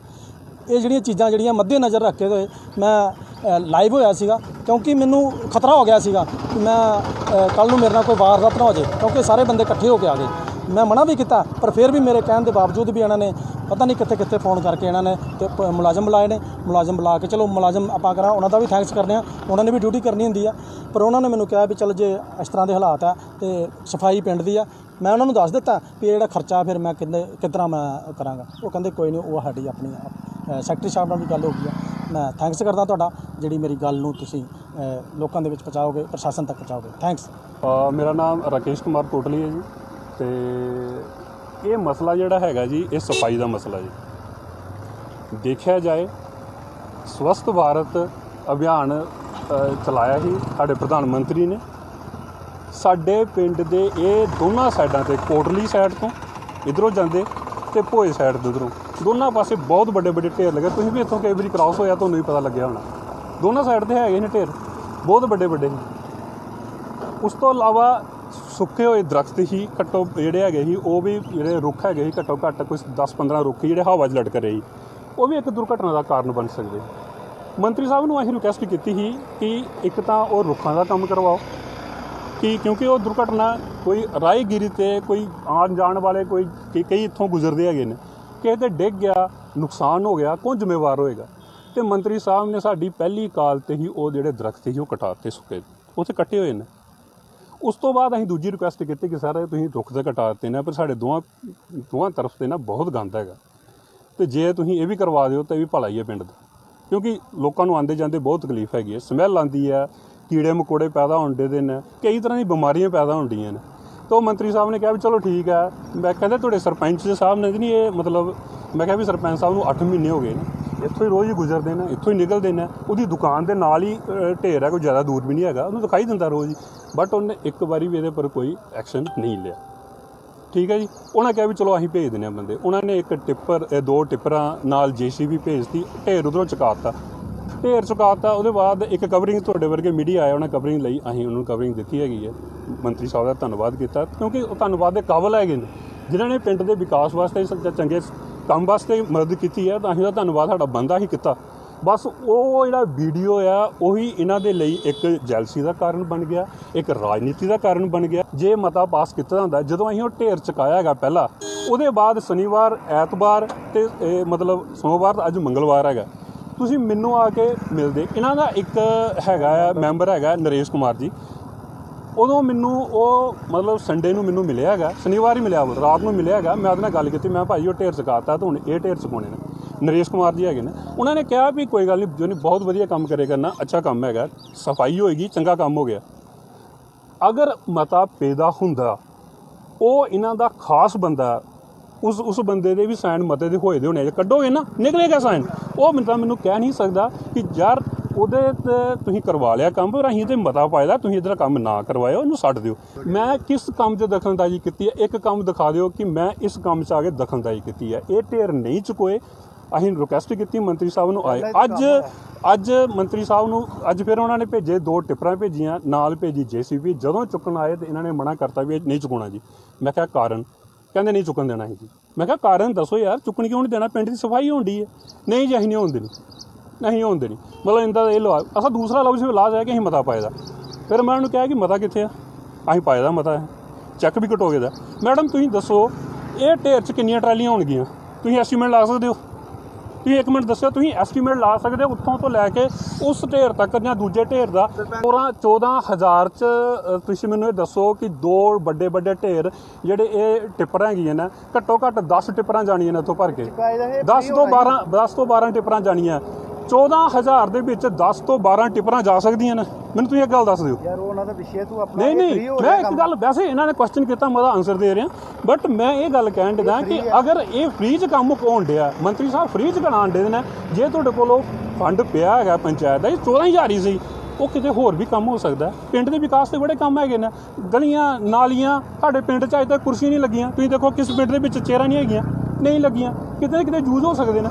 ਇਹ ਜਿਹੜੀਆਂ ਚੀਜ਼ਾਂ ਜਿਹੜੀਆਂ ਮੱਦੇ ਨਜ਼ਰ ਰੱਖ ਹੋਏ, ਮੈਂ ਲਾਈਵ ਹੋਇਆ ਸੀਗਾ, ਕਿਉਂਕਿ ਮੈਨੂੰ ਖਤਰਾ ਹੋ ਗਿਆ ਸੀਗਾ ਕਿ ਮੈਂ ਕੱਲ ਨੂੰ ਮੇਰੇ ਨਾਲ ਕੋਈ ਵਾਰਦਾਤ ਨਾ ਹੋ ਜਾਏ, ਕਿਉਂਕਿ ਸਾਰੇ ਬੰਦੇ ਇਕੱਠੇ ਹੋ ਕੇ ਆ ਗਏ। ਮੈਂ ਮਨਾ ਵੀ ਕੀਤਾ, ਪਰ ਫਿਰ ਵੀ ਮੇਰੇ ਕਹਿਣ ਦੇ ਬਾਵਜੂਦ ਵੀ ਇਹਨਾਂ ਨੇ ਪਤਾ ਨਹੀਂ ਕਿੱਥੇ ਕਿੱਥੇ ਫੋਨ ਕਰਕੇ ਇਹਨਾਂ ਨੇ ਤੇ ਪ- ਮੁਲਾਜ਼ਮ ਬੁਲਾਏ ਨੇ ਮੁਲਾਜ਼ਮ ਬੁਲਾ ਕੇ ਚਲੋ ਮੁਲਾਜ਼ਮ ਆਪਾਂ ਕਰਾਂ ਉਹਨਾਂ ਦਾ ਵੀ ਥੈਂਕਸ ਕਰਦੇ ਆ ਉਹਨਾਂ ਨੇ ਵੀ ਡਿਊਟੀ ਕਰਨੀ ਹੁੰਦੀ ਆ। ਪਰ ਉਹਨਾਂ ਨੇ ਮੈਨੂੰ ਕਿਹਾ ਵੀ ਚਲ ਜੇ ਇਸ ਤਰ੍ਹਾਂ ਦੇ ਹਾਲਾਤ ਆ ਤੇ ਸਫ਼ਾਈ ਪਿੰਡ ਦੀ ਆ ਮੈਂ ਉਹਨਾਂ ਨੂੰ ਦੱਸ ਦਿੱਤਾ ਵੀ ਇਹ ਜਿਹੜਾ ਖਰਚਾ ਫਿਰ ਮੈਂ ਕਿੰਨੇ ਕਿਤਨਾ ਮੈਂ ਕਰਾਂਗਾ। ਉਹ ਕਹਿੰਦੇ ਕੋਈ ਨਹੀਂ ਉਹ ਸਾਡੀ ਆਪਣੀ ਅ, ਸੈਕਟਰੀ ਸਾਹਿਬ ਨਾਲ ਵੀ ਗੱਲ ਹੋ ਗਈ ਆ। ਮੈਂ ਥੈਂਕਸ ਕਰਦਾ ਤੁਹਾਡਾ ਜਿਹੜੀ ਮੇਰੀ ਗੱਲ ਨੂੰ ਤੁਸੀਂ ਅ, ਲੋਕਾਂ ਦੇ ਵਿੱਚ ਪਹੁੰਚਾਓਗੇ ਪ੍ਰਸ਼ਾਸਨ ਤੱਕ ਪਹੁੰਚਾਓਗੇ। ਥੈਂਕਸ ਅ, ਮੇਰਾ ਨਾਮ ਰਾਕੇਸ਼ ਕੁਮਾਰ ਕੋਟਲੀ ਹੈ ਜੀ ਤੇ ਇਹ ਮਸਲਾ ਜਿਹੜਾ ਹੈਗਾ ਜੀ, ਇਹ ਸਫ਼ਾਈ ਦਾ ਮਸਲਾ ਜੀ। ਦੇਖਿਆ ਜਾਏ, ਸਵਸਥ ਭਾਰਤ ਅਭਿਆਨ ਚਲਾਇਆ ਸੀ, ਸਾਡੇ ਪ੍ਰਧਾਨ ਮੰਤਰੀ ਨੇ। ਸਾਡੇ ਪਿੰਡ ਦੇ ਇਹ ਦੋਨਾਂ ਸਾਈਡਾਂ ਤੇ, ਕੋਟਲੀ ਸਾਈਡ ਤੋਂ ਇਧਰੋਂ ਜਾਂਦੇ ਤੇ ਭੋਏ ਸਾਈਡ ਤੋਂ ਉਧਰੋਂ ਦੋਨਾਂ ਪਾਸੇ ਬਹੁਤ ਵੱਡੇ ਵੱਡੇ ਢੇਰ ਲੱਗੇ। ਤੁਸੀਂ ਵੀ ਇੱਥੋਂ ਕਈ ਵਾਰੀ ਕ੍ਰਾਸ ਹੋਇਆ, ਤੁਹਾਨੂੰ ਵੀ ਪਤਾ ਲੱਗਿਆ ਹੋਣਾ। ਦੋਨਾਂ ਸਾਈਡ ਤੇ ਹੈਗੇ ਨੇ ਢੇਰ, ਬਹੁਤ ਵੱਡੇ ਵੱਡੇ ਉਸ ਤੋਂ ਇਲਾਵਾ ਸੁੱਕੇ ਹੋਏ ਦਰਖਤ ਹੀ ਘੱਟੋ ਜਿਹੜੇ ਹੈਗੇ ਸੀ, ਉਹ ਵੀ ਜਿਹੜੇ ਰੁੱਖ ਹੈਗੇ ਸੀ ਘੱਟੋ ਘੱਟ ਕੋਈ 10-15 ਰੁੱਖ ਜਿਹੜੇ ਹਵਾ 'ਚ ਲਟਕ ਰਹੇ ਸੀ। ਉਹ ਵੀ ਇੱਕ ਦੁਰਘਟਨਾ ਦਾ ਕਾਰਨ ਬਣ ਸਕਦੇ ਮੰਤਰੀ ਸਾਹਿਬ ਨੂੰ ਅਸੀਂ ਰਿਕੁਐਸਟ ਕੀਤੀ ਸੀ ਕਿ ਇੱਕ ਤਾਂ ਉਹ ਰੁੱਖਾਂ ਦਾ ਕੰਮ ਕਰਵਾਓ, ਕਿ ਕਿਉਂਕਿ ਉਹ ਦੁਰਘਟਨਾ ਕੋਈ ਰਾਹਗੀਰੀ ਤੇ ਕੋਈ ਆਉਣ ਜਾਣ ਵਾਲੇ ਕੋਈ ਕਈ- ਕਈ ਇੱਥੋਂ ਗੁਜ਼ਰਦੇ ਹੈਗੇ ਨੇ। ਕਿਸੇ ਤੇ ਡਿੱਗ ਗਿਆ, ਨੁਕਸਾਨ ਹੋ ਗਿਆ, ਕੌਣ ਜ਼ਿੰਮੇਵਾਰ ਹੋਏਗਾ? ਤੇ ਮੰਤਰੀ ਸਾਹਿਬ ਨੇ ਸਾਡੀ ਪਹਿਲੀ ਕਾਲ ਤੇ ਹੀ ਉਹ ਜਿਹੜੇ ਦਰਖਤ ਸੀ ਉਹ ਕਟਾਤੇ ਸੁੱਕੇ, ਉੱਥੇ ਕੱਟੇ ਹੋਏ ਨੇ। ਉਸ ਤੋਂ ਬਾਅਦ ਅਸੀਂ ਦੂਜੀ ਰਿਕੁਐਸਟ ਕੀਤੀ ਕਿ ਸਰ ਤੁਸੀਂ ਰੁੱਖ ਤੇ ਘਟਾ ਦਿੱਤੇ ਨੇ, ਪਰ ਸਾਡੇ ਦੋਵਾਂ ਦੋਵਾਂ ਤਰਫ ਤੇ ਨਾ ਬਹੁਤ ਗੰਦ ਹੈਗਾ। ਤੇ ਜੇ ਤੁਸੀਂ ਇਹ ਵੀ ਕਰਵਾ ਦਿਓ ਤਾਂ ਇਹ ਵੀ ਭਲਾ ਹੀ ਹੈ ਪਿੰਡ ਦਾ। ਕਿਉਂਕਿ ਲੋਕਾਂ ਨੂੰ ਆਂਦੇ ਜਾਂਦੇ ਬਹੁਤ ਤਕਲੀਫ ਹੈਗੀ ਹੈ। ਸਮੈਲ ਆਂਦੀ ਹੈ, ਕੀੜੇ ਮਕੋੜੇ ਪੈਦਾ ਹੁੰਦੇ ਦੇ ਨੇ ਕਈ ਤਰ੍ਹਾਂ ਦੀ ਬਿਮਾਰੀਆਂ ਪੈਦਾ ਹੁੰਦੀਆਂ ਨੇ। ਤਾਂ ਉਹ ਮੰਤਰੀ ਸਾਹਿਬ ਨੇ ਕਿਹਾ ਵੀ ਚਲੋ ਠੀਕ ਹੈ। ਮੈਂ ਕਹਿੰਦਾ ਤੁਹਾਡੇ ਸਰਪੰਚ ਸਾਹਿਬ ਨੇ ਨਹੀਂ, ਇਹ ਮਤਲਬ, ਮੈਂ ਕਿਹਾ ਵੀ ਸਰਪੰਚ ਸਾਹਿਬ ਨੂੰ 8 ਮਹੀਨੇ ਹੋ ਗਏ ਨੇ। ਇੱਥੋਂ ਹੀ ਰੋਜ਼ ਹੀ ਗੁਜ਼ਰਦੇ ਨੇ, ਇੱਥੋਂ ਹੀ ਨਿਕਲਦੇ ਨੇ। ਉਹਦੀ ਦੁਕਾਨ ਦੇ ਨਾਲ ਹੀ ਢੇਰ ਹੈ, ਕੋਈ ਜ਼ਿਆਦਾ ਦੂਰ ਵੀ ਨਹੀਂ ਹੈਗਾ। ਉਹਨੂੰ ਦਿਖਾਈ ਦਿੰਦਾ ਰੋਜ਼ ਹੀ। ਬਟ ਉਹਨੇ ਇੱਕ ਵਾਰੀ ਵੀ ਇਹਦੇ ਪਰ ਕੋਈ ਐਕਸ਼ਨ ਨਹੀਂ ਲਿਆ। ਠੀਕ ਹੈ ਜੀ? ਉਹਨਾਂ ਕਿਹਾ ਵੀ ਚਲੋ ਅਸੀਂ ਭੇਜ ਦਿੰਦੇ ਹਾਂ ਬੰਦੇ। ਉਹਨਾਂ ਨੇ ਇੱਕ ਟਿੱਪਰ ਦੋ ਟਿੱਪਰਾਂ ਨਾਲ ਜੀਸੀਬੀ ਭੇਜਤੀ, ਢੇਰ ਉਧਰੋਂ ਚੁਕਾਤਾ। ਢੇਰ ਚੁਕਾਤਾ, ਉਹਦੇ ਬਾਅਦ ਇੱਕ ਕਵਰਿੰਗ ਤੁਹਾਡੇ ਵਰਗੇ ਮੀਡੀਆ ਆਇਆ, ਉਹਨਾਂ ਕਵਰਿੰਗ ਲਈ। ਅਸੀਂ ਉਹਨਾਂ ਨੂੰ ਕਵਰਿੰਗ ਦਿੱਤੀ ਹੈਗੀ ਹੈ। ਮੰਤਰੀ ਸਾਹਿਬ ਦਾ ਧੰਨਵਾਦ ਕੀਤਾ, ਕਿਉਂਕਿ ਉਹ ਧੰਨਵਾਦ ਦੇ ਕਾਬਲ ਹੈਗੇ ਨੇ। ਜਿਨ੍ਹਾਂ ਨੇ ਪਿੰਡ ਦੇ ਵਿਕਾਸ ਵਾਸਤੇ ਚੰਗੇ ਕੰਮ ਵਾਸਤੇ ਮਦਦ ਕੀਤੀ ਹੈ, ਤਾਂ ਅਸੀਂ ਉਹਦਾ ਧੰਨਵਾਦ ਸਾਡਾ ਬੰਦਾ ਹੀ ਕੀਤਾ। ਬਸ ਉਹ ਜਿਹੜਾ ਵੀਡੀਓ ਆ, ਉਹੀ ਇਹਨਾਂ ਦੇ ਲਈ ਇੱਕ ਜੈਲਸੀ ਦਾ ਕਾਰਨ ਬਣ ਗਿਆ, ਇੱਕ ਰਾਜਨੀਤੀ ਦਾ ਕਾਰਨ ਬਣ ਗਿਆ। ਜੇ ਮਤਾ ਪਾਸ ਕੀਤਾ ਹੁੰਦਾ ਜਦੋਂ ਅਸੀਂ ਉਹ ਢੇਰ ਚੁਕਾਇਆ ਹੈਗਾ ਪਹਿਲਾਂ, ਉਹਦੇ ਬਾਅਦ ਸ਼ਨੀਵਾਰ, ਐਤਵਾਰ ਤੇ ਮਤਲਬ ਸੋਮਵਾਰ ਅੱਜ ਮੰਗਲਵਾਰ ਹੈਗਾ। ਤੁਸੀਂ ਮੈਨੂੰ ਆ ਕੇ ਮਿਲਦੇ। ਇਹਨਾਂ ਦਾ ਇੱਕ ਹੈਗਾ ਆ, ਮੈਂਬਰ ਹੈਗਾ ਨਰੇਸ਼ ਕੁਮਾਰ ਜੀ। ਉਦੋਂ ਮੈਨੂੰ ਉਹ ਮਤਲਬ ਸੰਡੇ ਨੂੰ ਮੈਨੂੰ ਮਿਲਿਆ ਹੈਗਾ ਸ਼ਨੀਵਾਰ ਹੀ ਮਿਲਿਆ ਉਹ, ਰਾਤ ਨੂੰ ਮਿਲਿਆ ਹੈਗਾ। ਮੈਂ ਉਹਦੇ ਨਾਲ ਗੱਲ ਕੀਤੀ ਮੈਂ ਭਾਈ ਉਹ ਢੇਰ ਚਕਾਤਾ ਤੇ ਹੁਣ ਇਹ ਢੇਰ ਚਕਾਉਣੇ ਨੇ। ਨਰੇਸ਼ ਕੁਮਾਰ ਜੀ ਹੈਗੇ ਨੇ। ਉਹਨਾਂ ਨੇ ਕਿਹਾ ਵੀ ਕੋਈ ਗੱਲ ਨਹੀਂ ਜੋ ਨਹੀਂ ਬਹੁਤ ਵਧੀਆ ਕੰਮ ਕਰੇਗਾ ਨਾ ਅੱਛਾ ਕੰਮ ਹੈਗਾ ਸਫ਼ਾਈ ਹੋਏਗੀ ਚੰਗਾ ਕੰਮ ਹੋ ਗਿਆ। ਅਗਰ ਮਤਾ ਪੈਦਾ ਹੁੰਦਾ ਉਹ ਇਹਨਾਂ ਦਾ ਖਾਸ ਬੰਦਾ ਉਸ ਉਸ ਬੰਦੇ ਦੇ ਵੀ ਸਾਈਨ ਮਤੇ ਦੇ ਹੋਏ ਦੇ ਹੋਣੇ ਕੱਢੋਗੇ ਨਾ ਨਿਕਲੇਗਾ ਸਾਈਨ। ਉਹ ਮੈਨੂੰ ਮੈਨੂੰ ਕਹਿ ਨਹੀਂ ਸਕਦਾ ਕਿ ਯਾਰ ਉਹਦੇ ਤੇ ਤੁਸੀਂ ਕਰਵਾ ਲਿਆ ਕੰਮ ਪਰ ਅਸੀਂ ਤੇ ਮਤਾ ਪਾਇਦਾ ਤੁਸੀਂ ਇਧਰ ਕੰਮ ਨਾ ਕਰਵਾਇਓ ਉਹਨੂੰ ਛੱਡ ਦਿਓ। ਮੈਂ ਕਿਸ ਕੰਮ 'ਚ ਦਖਲਅੰਦਾਜ਼ੀ ਕੀਤੀ ਹੈ? ਇੱਕ ਕੰਮ ਦਿਖਾ ਦਿਓ ਕਿ ਮੈਂ ਇਸ ਕੰਮ 'ਚ ਆ ਕੇ ਦਖਲਅੰਦਾਜ਼ੀ ਕੀਤੀ ਹੈ। ਇਹ ਢੇਰ ਨਹੀਂ ਚੁਕੋਏ। ਅਸੀਂ ਰਿਕੁਐਸਟ ਕੀਤੀ ਮੰਤਰੀ ਸਾਹਿਬ ਨੂੰ ਆਏ। ਅੱਜ ਅੱਜ ਮੰਤਰੀ ਸਾਹਿਬ ਨੂੰ ਅੱਜ ਫਿਰ ਉਹਨਾਂ ਨੇ ਭੇਜੇ ਦੋ ਟਿੱਪਰਾਂ ਭੇਜੀਆਂ ਨਾਲ ਭੇਜੀ ਜੀਸੀਬੀ ਜਦੋਂ ਚੁੱਕਣ ਆਏ ਤੇ ਇਹਨਾਂ ਨੇ ਮਨਾ ਕਰਤਾ ਵੀ ਇਹ ਨਹੀਂ ਚੁਕਾਉਣਾ ਜੀ। ਮੈਂ ਕਿਹਾ ਕਾਰਨ? ਕਹਿੰਦੇ ਨਹੀਂ ਚੁੱਕਣ ਦੇਣਾ ਹੈ ਜੀ। ਮੈਂ ਕਿਹਾ ਕਾਰਨ ਦੱਸੋ ਯਾਰ ਚੁੱਕਣ ਕਿਉਂ ਨਹੀਂ ਦੇਣਾ? ਪਿੰਡ ਦੀ ਸਫ਼ਾਈ ਹੋਣੀ ਹੈ। ਨਹੀਂ ਜੀ ਅਸੀਂ ਨਹੀਂ ਹੋਣ ਦੇਣੀ। ਨਹੀਂ ਹੋਣ ਦੇਣੀ। ਮਤਲਬ ਇਹਦਾ ਇਹ ਲਵਾ ਅਸਾਂ ਦੂਸਰਾ ਲਫ਼ਜ਼ ਲਾਜ ਹੈ ਕਿ ਅਸੀਂ ਮਤਾ ਪਾਏ ਦਾ। ਫਿਰ ਮੈਂ ਉਹਨੂੰ ਕਿਹਾ ਕਿ ਮਤਾ ਕਿੱਥੇ ਆ? ਅਸੀਂ ਪਾਏ ਦਾ ਮਤਾ ਹੈ। ਚੈੱਕ ਵੀ ਕਟੋਗੇ ਦਾ। ਮੈਡਮ ਤੁਸੀਂ ਦੱਸੋ ਇਹ ਢੇਰ 'ਚ ਕਿੰਨੀਆਂ ਟਰਾਲੀਆਂ ਹੋਣਗੀਆਂ? ਤੁਸੀਂ ਐਸਟੀਮੇਟ ਲਾ ਸਕਦੇ ਹੋ? ਤੁਸੀਂ ਇੱਕ ਮਿੰਟ ਦੱਸਿਓ ਤੁਸੀਂ ਐਸਟੀਮੇਟ ਲਾ ਸਕਦੇ ਹੋ ਉੱਥੋਂ ਤੋਂ ਲੈ ਕੇ ਉਸ ਢੇਰ ਤੱਕ ਜਾਂ ਦੂਜੇ ਢੇਰ ਦਾ? 14 14000 ਚ ਤੁਸੀਂ ਮੈਨੂੰ ਇਹ ਦੱਸੋ ਕਿ ਦੋ ਵੱਡੇ ਵੱਡੇ ਢੇਰ ਜਿਹੜੇ ਇਹ ਟਿੱਪਰਾਂ ਹੈਗੀਆਂ ਨੇ ਘੱਟੋ ਘੱਟ 10 ਟਿੱਪਰਾਂ ਜਾਣੀਆਂ ਨੇ ਇੱਥੋਂ ਭਰ ਕੇ। 10 ਤੋਂ 12 10 ਤੋਂ 12 ਟਿੱਪਰਾਂ ਜਾਣੀਆਂ। 14000 ਦੇ ਵਿੱਚ 10 ਤੋਂ 12 ਟਿੱਪਰਾਂ ਜਾ ਸਕਦੀਆਂ ਨੇ। ਮੈਨੂੰ ਤੁਸੀਂ ਇੱਕ ਗੱਲ ਦੱਸ ਦਿਓ। ਯਾਰ ਉਹ ਉਹਨਾਂ ਦਾ ਵਿਸ਼ੇ ਤੂੰ ਆਪਣਾ ਨਹੀਂ ਨਹੀਂ ਮੈਂ ਇੱਕ। ਗੱਲ ਵੈਸੇ ਇਹਨਾਂ ਨੇ ਕੁਐਸਚਨ ਕੀਤਾ ਮੈਂ ਉਹਦਾ ਆਨਸਰ ਦੇ ਰਿਹਾ। ਬਟ ਮੈਂ ਇਹ ਗੱਲ ਕਹਿਣ ਡਿਆ ਕਿ ਅਗਰ ਇਹ ਫ੍ਰੀ ਚ ਕੰਮ ਹੋਣ ਡਿਆ? ਮੰਤਰੀ ਸਾਹਿਬ ਫ੍ਰੀ ਚ ਕਰਾਉਣ ਦੇ ਨੇ। ਜੇ ਤੁਹਾਡੇ ਕੋਲੋਂ ਫੰਡ ਪਿਆ ਹੈਗਾ ਪੰਚਾਇਤ ਦਾ ਇਹ 14000 ਹੀ ਸੀ। ਉਹ ਕਿਤੇ ਹੋਰ ਵੀ ਕੰਮ ਹੋ ਸਕਦਾ। ਪਿੰਡ ਦੇ ਵਿਕਾਸ ਤੇ ਬੜੇ ਕੰਮ ਹੈਗੇ ਨੇ। ਗਲੀਆਂ ਨਾਲੀਆਂ ਸਾਡੇ ਪਿੰਡ 'ਚ ਅਜੇ ਤੱਕ ਕੁਰਸੀਆਂ ਨਹੀਂ ਲੱਗੀਆਂ। ਤੁਸੀਂ ਦੇਖੋ ਕਿਸ ਪਿੰਡ ਦੇ ਵਿੱਚ ਚੇਅਰਾਂ ਨਹੀਂ ਹੈਗੀਆਂ ਨਹੀਂ ਲੱਗੀਆਂ। ਕਿਤੇ ਕਿਤੇ ਯੂਜ਼ ਹੋ ਸਕਦੇ ਨੇ।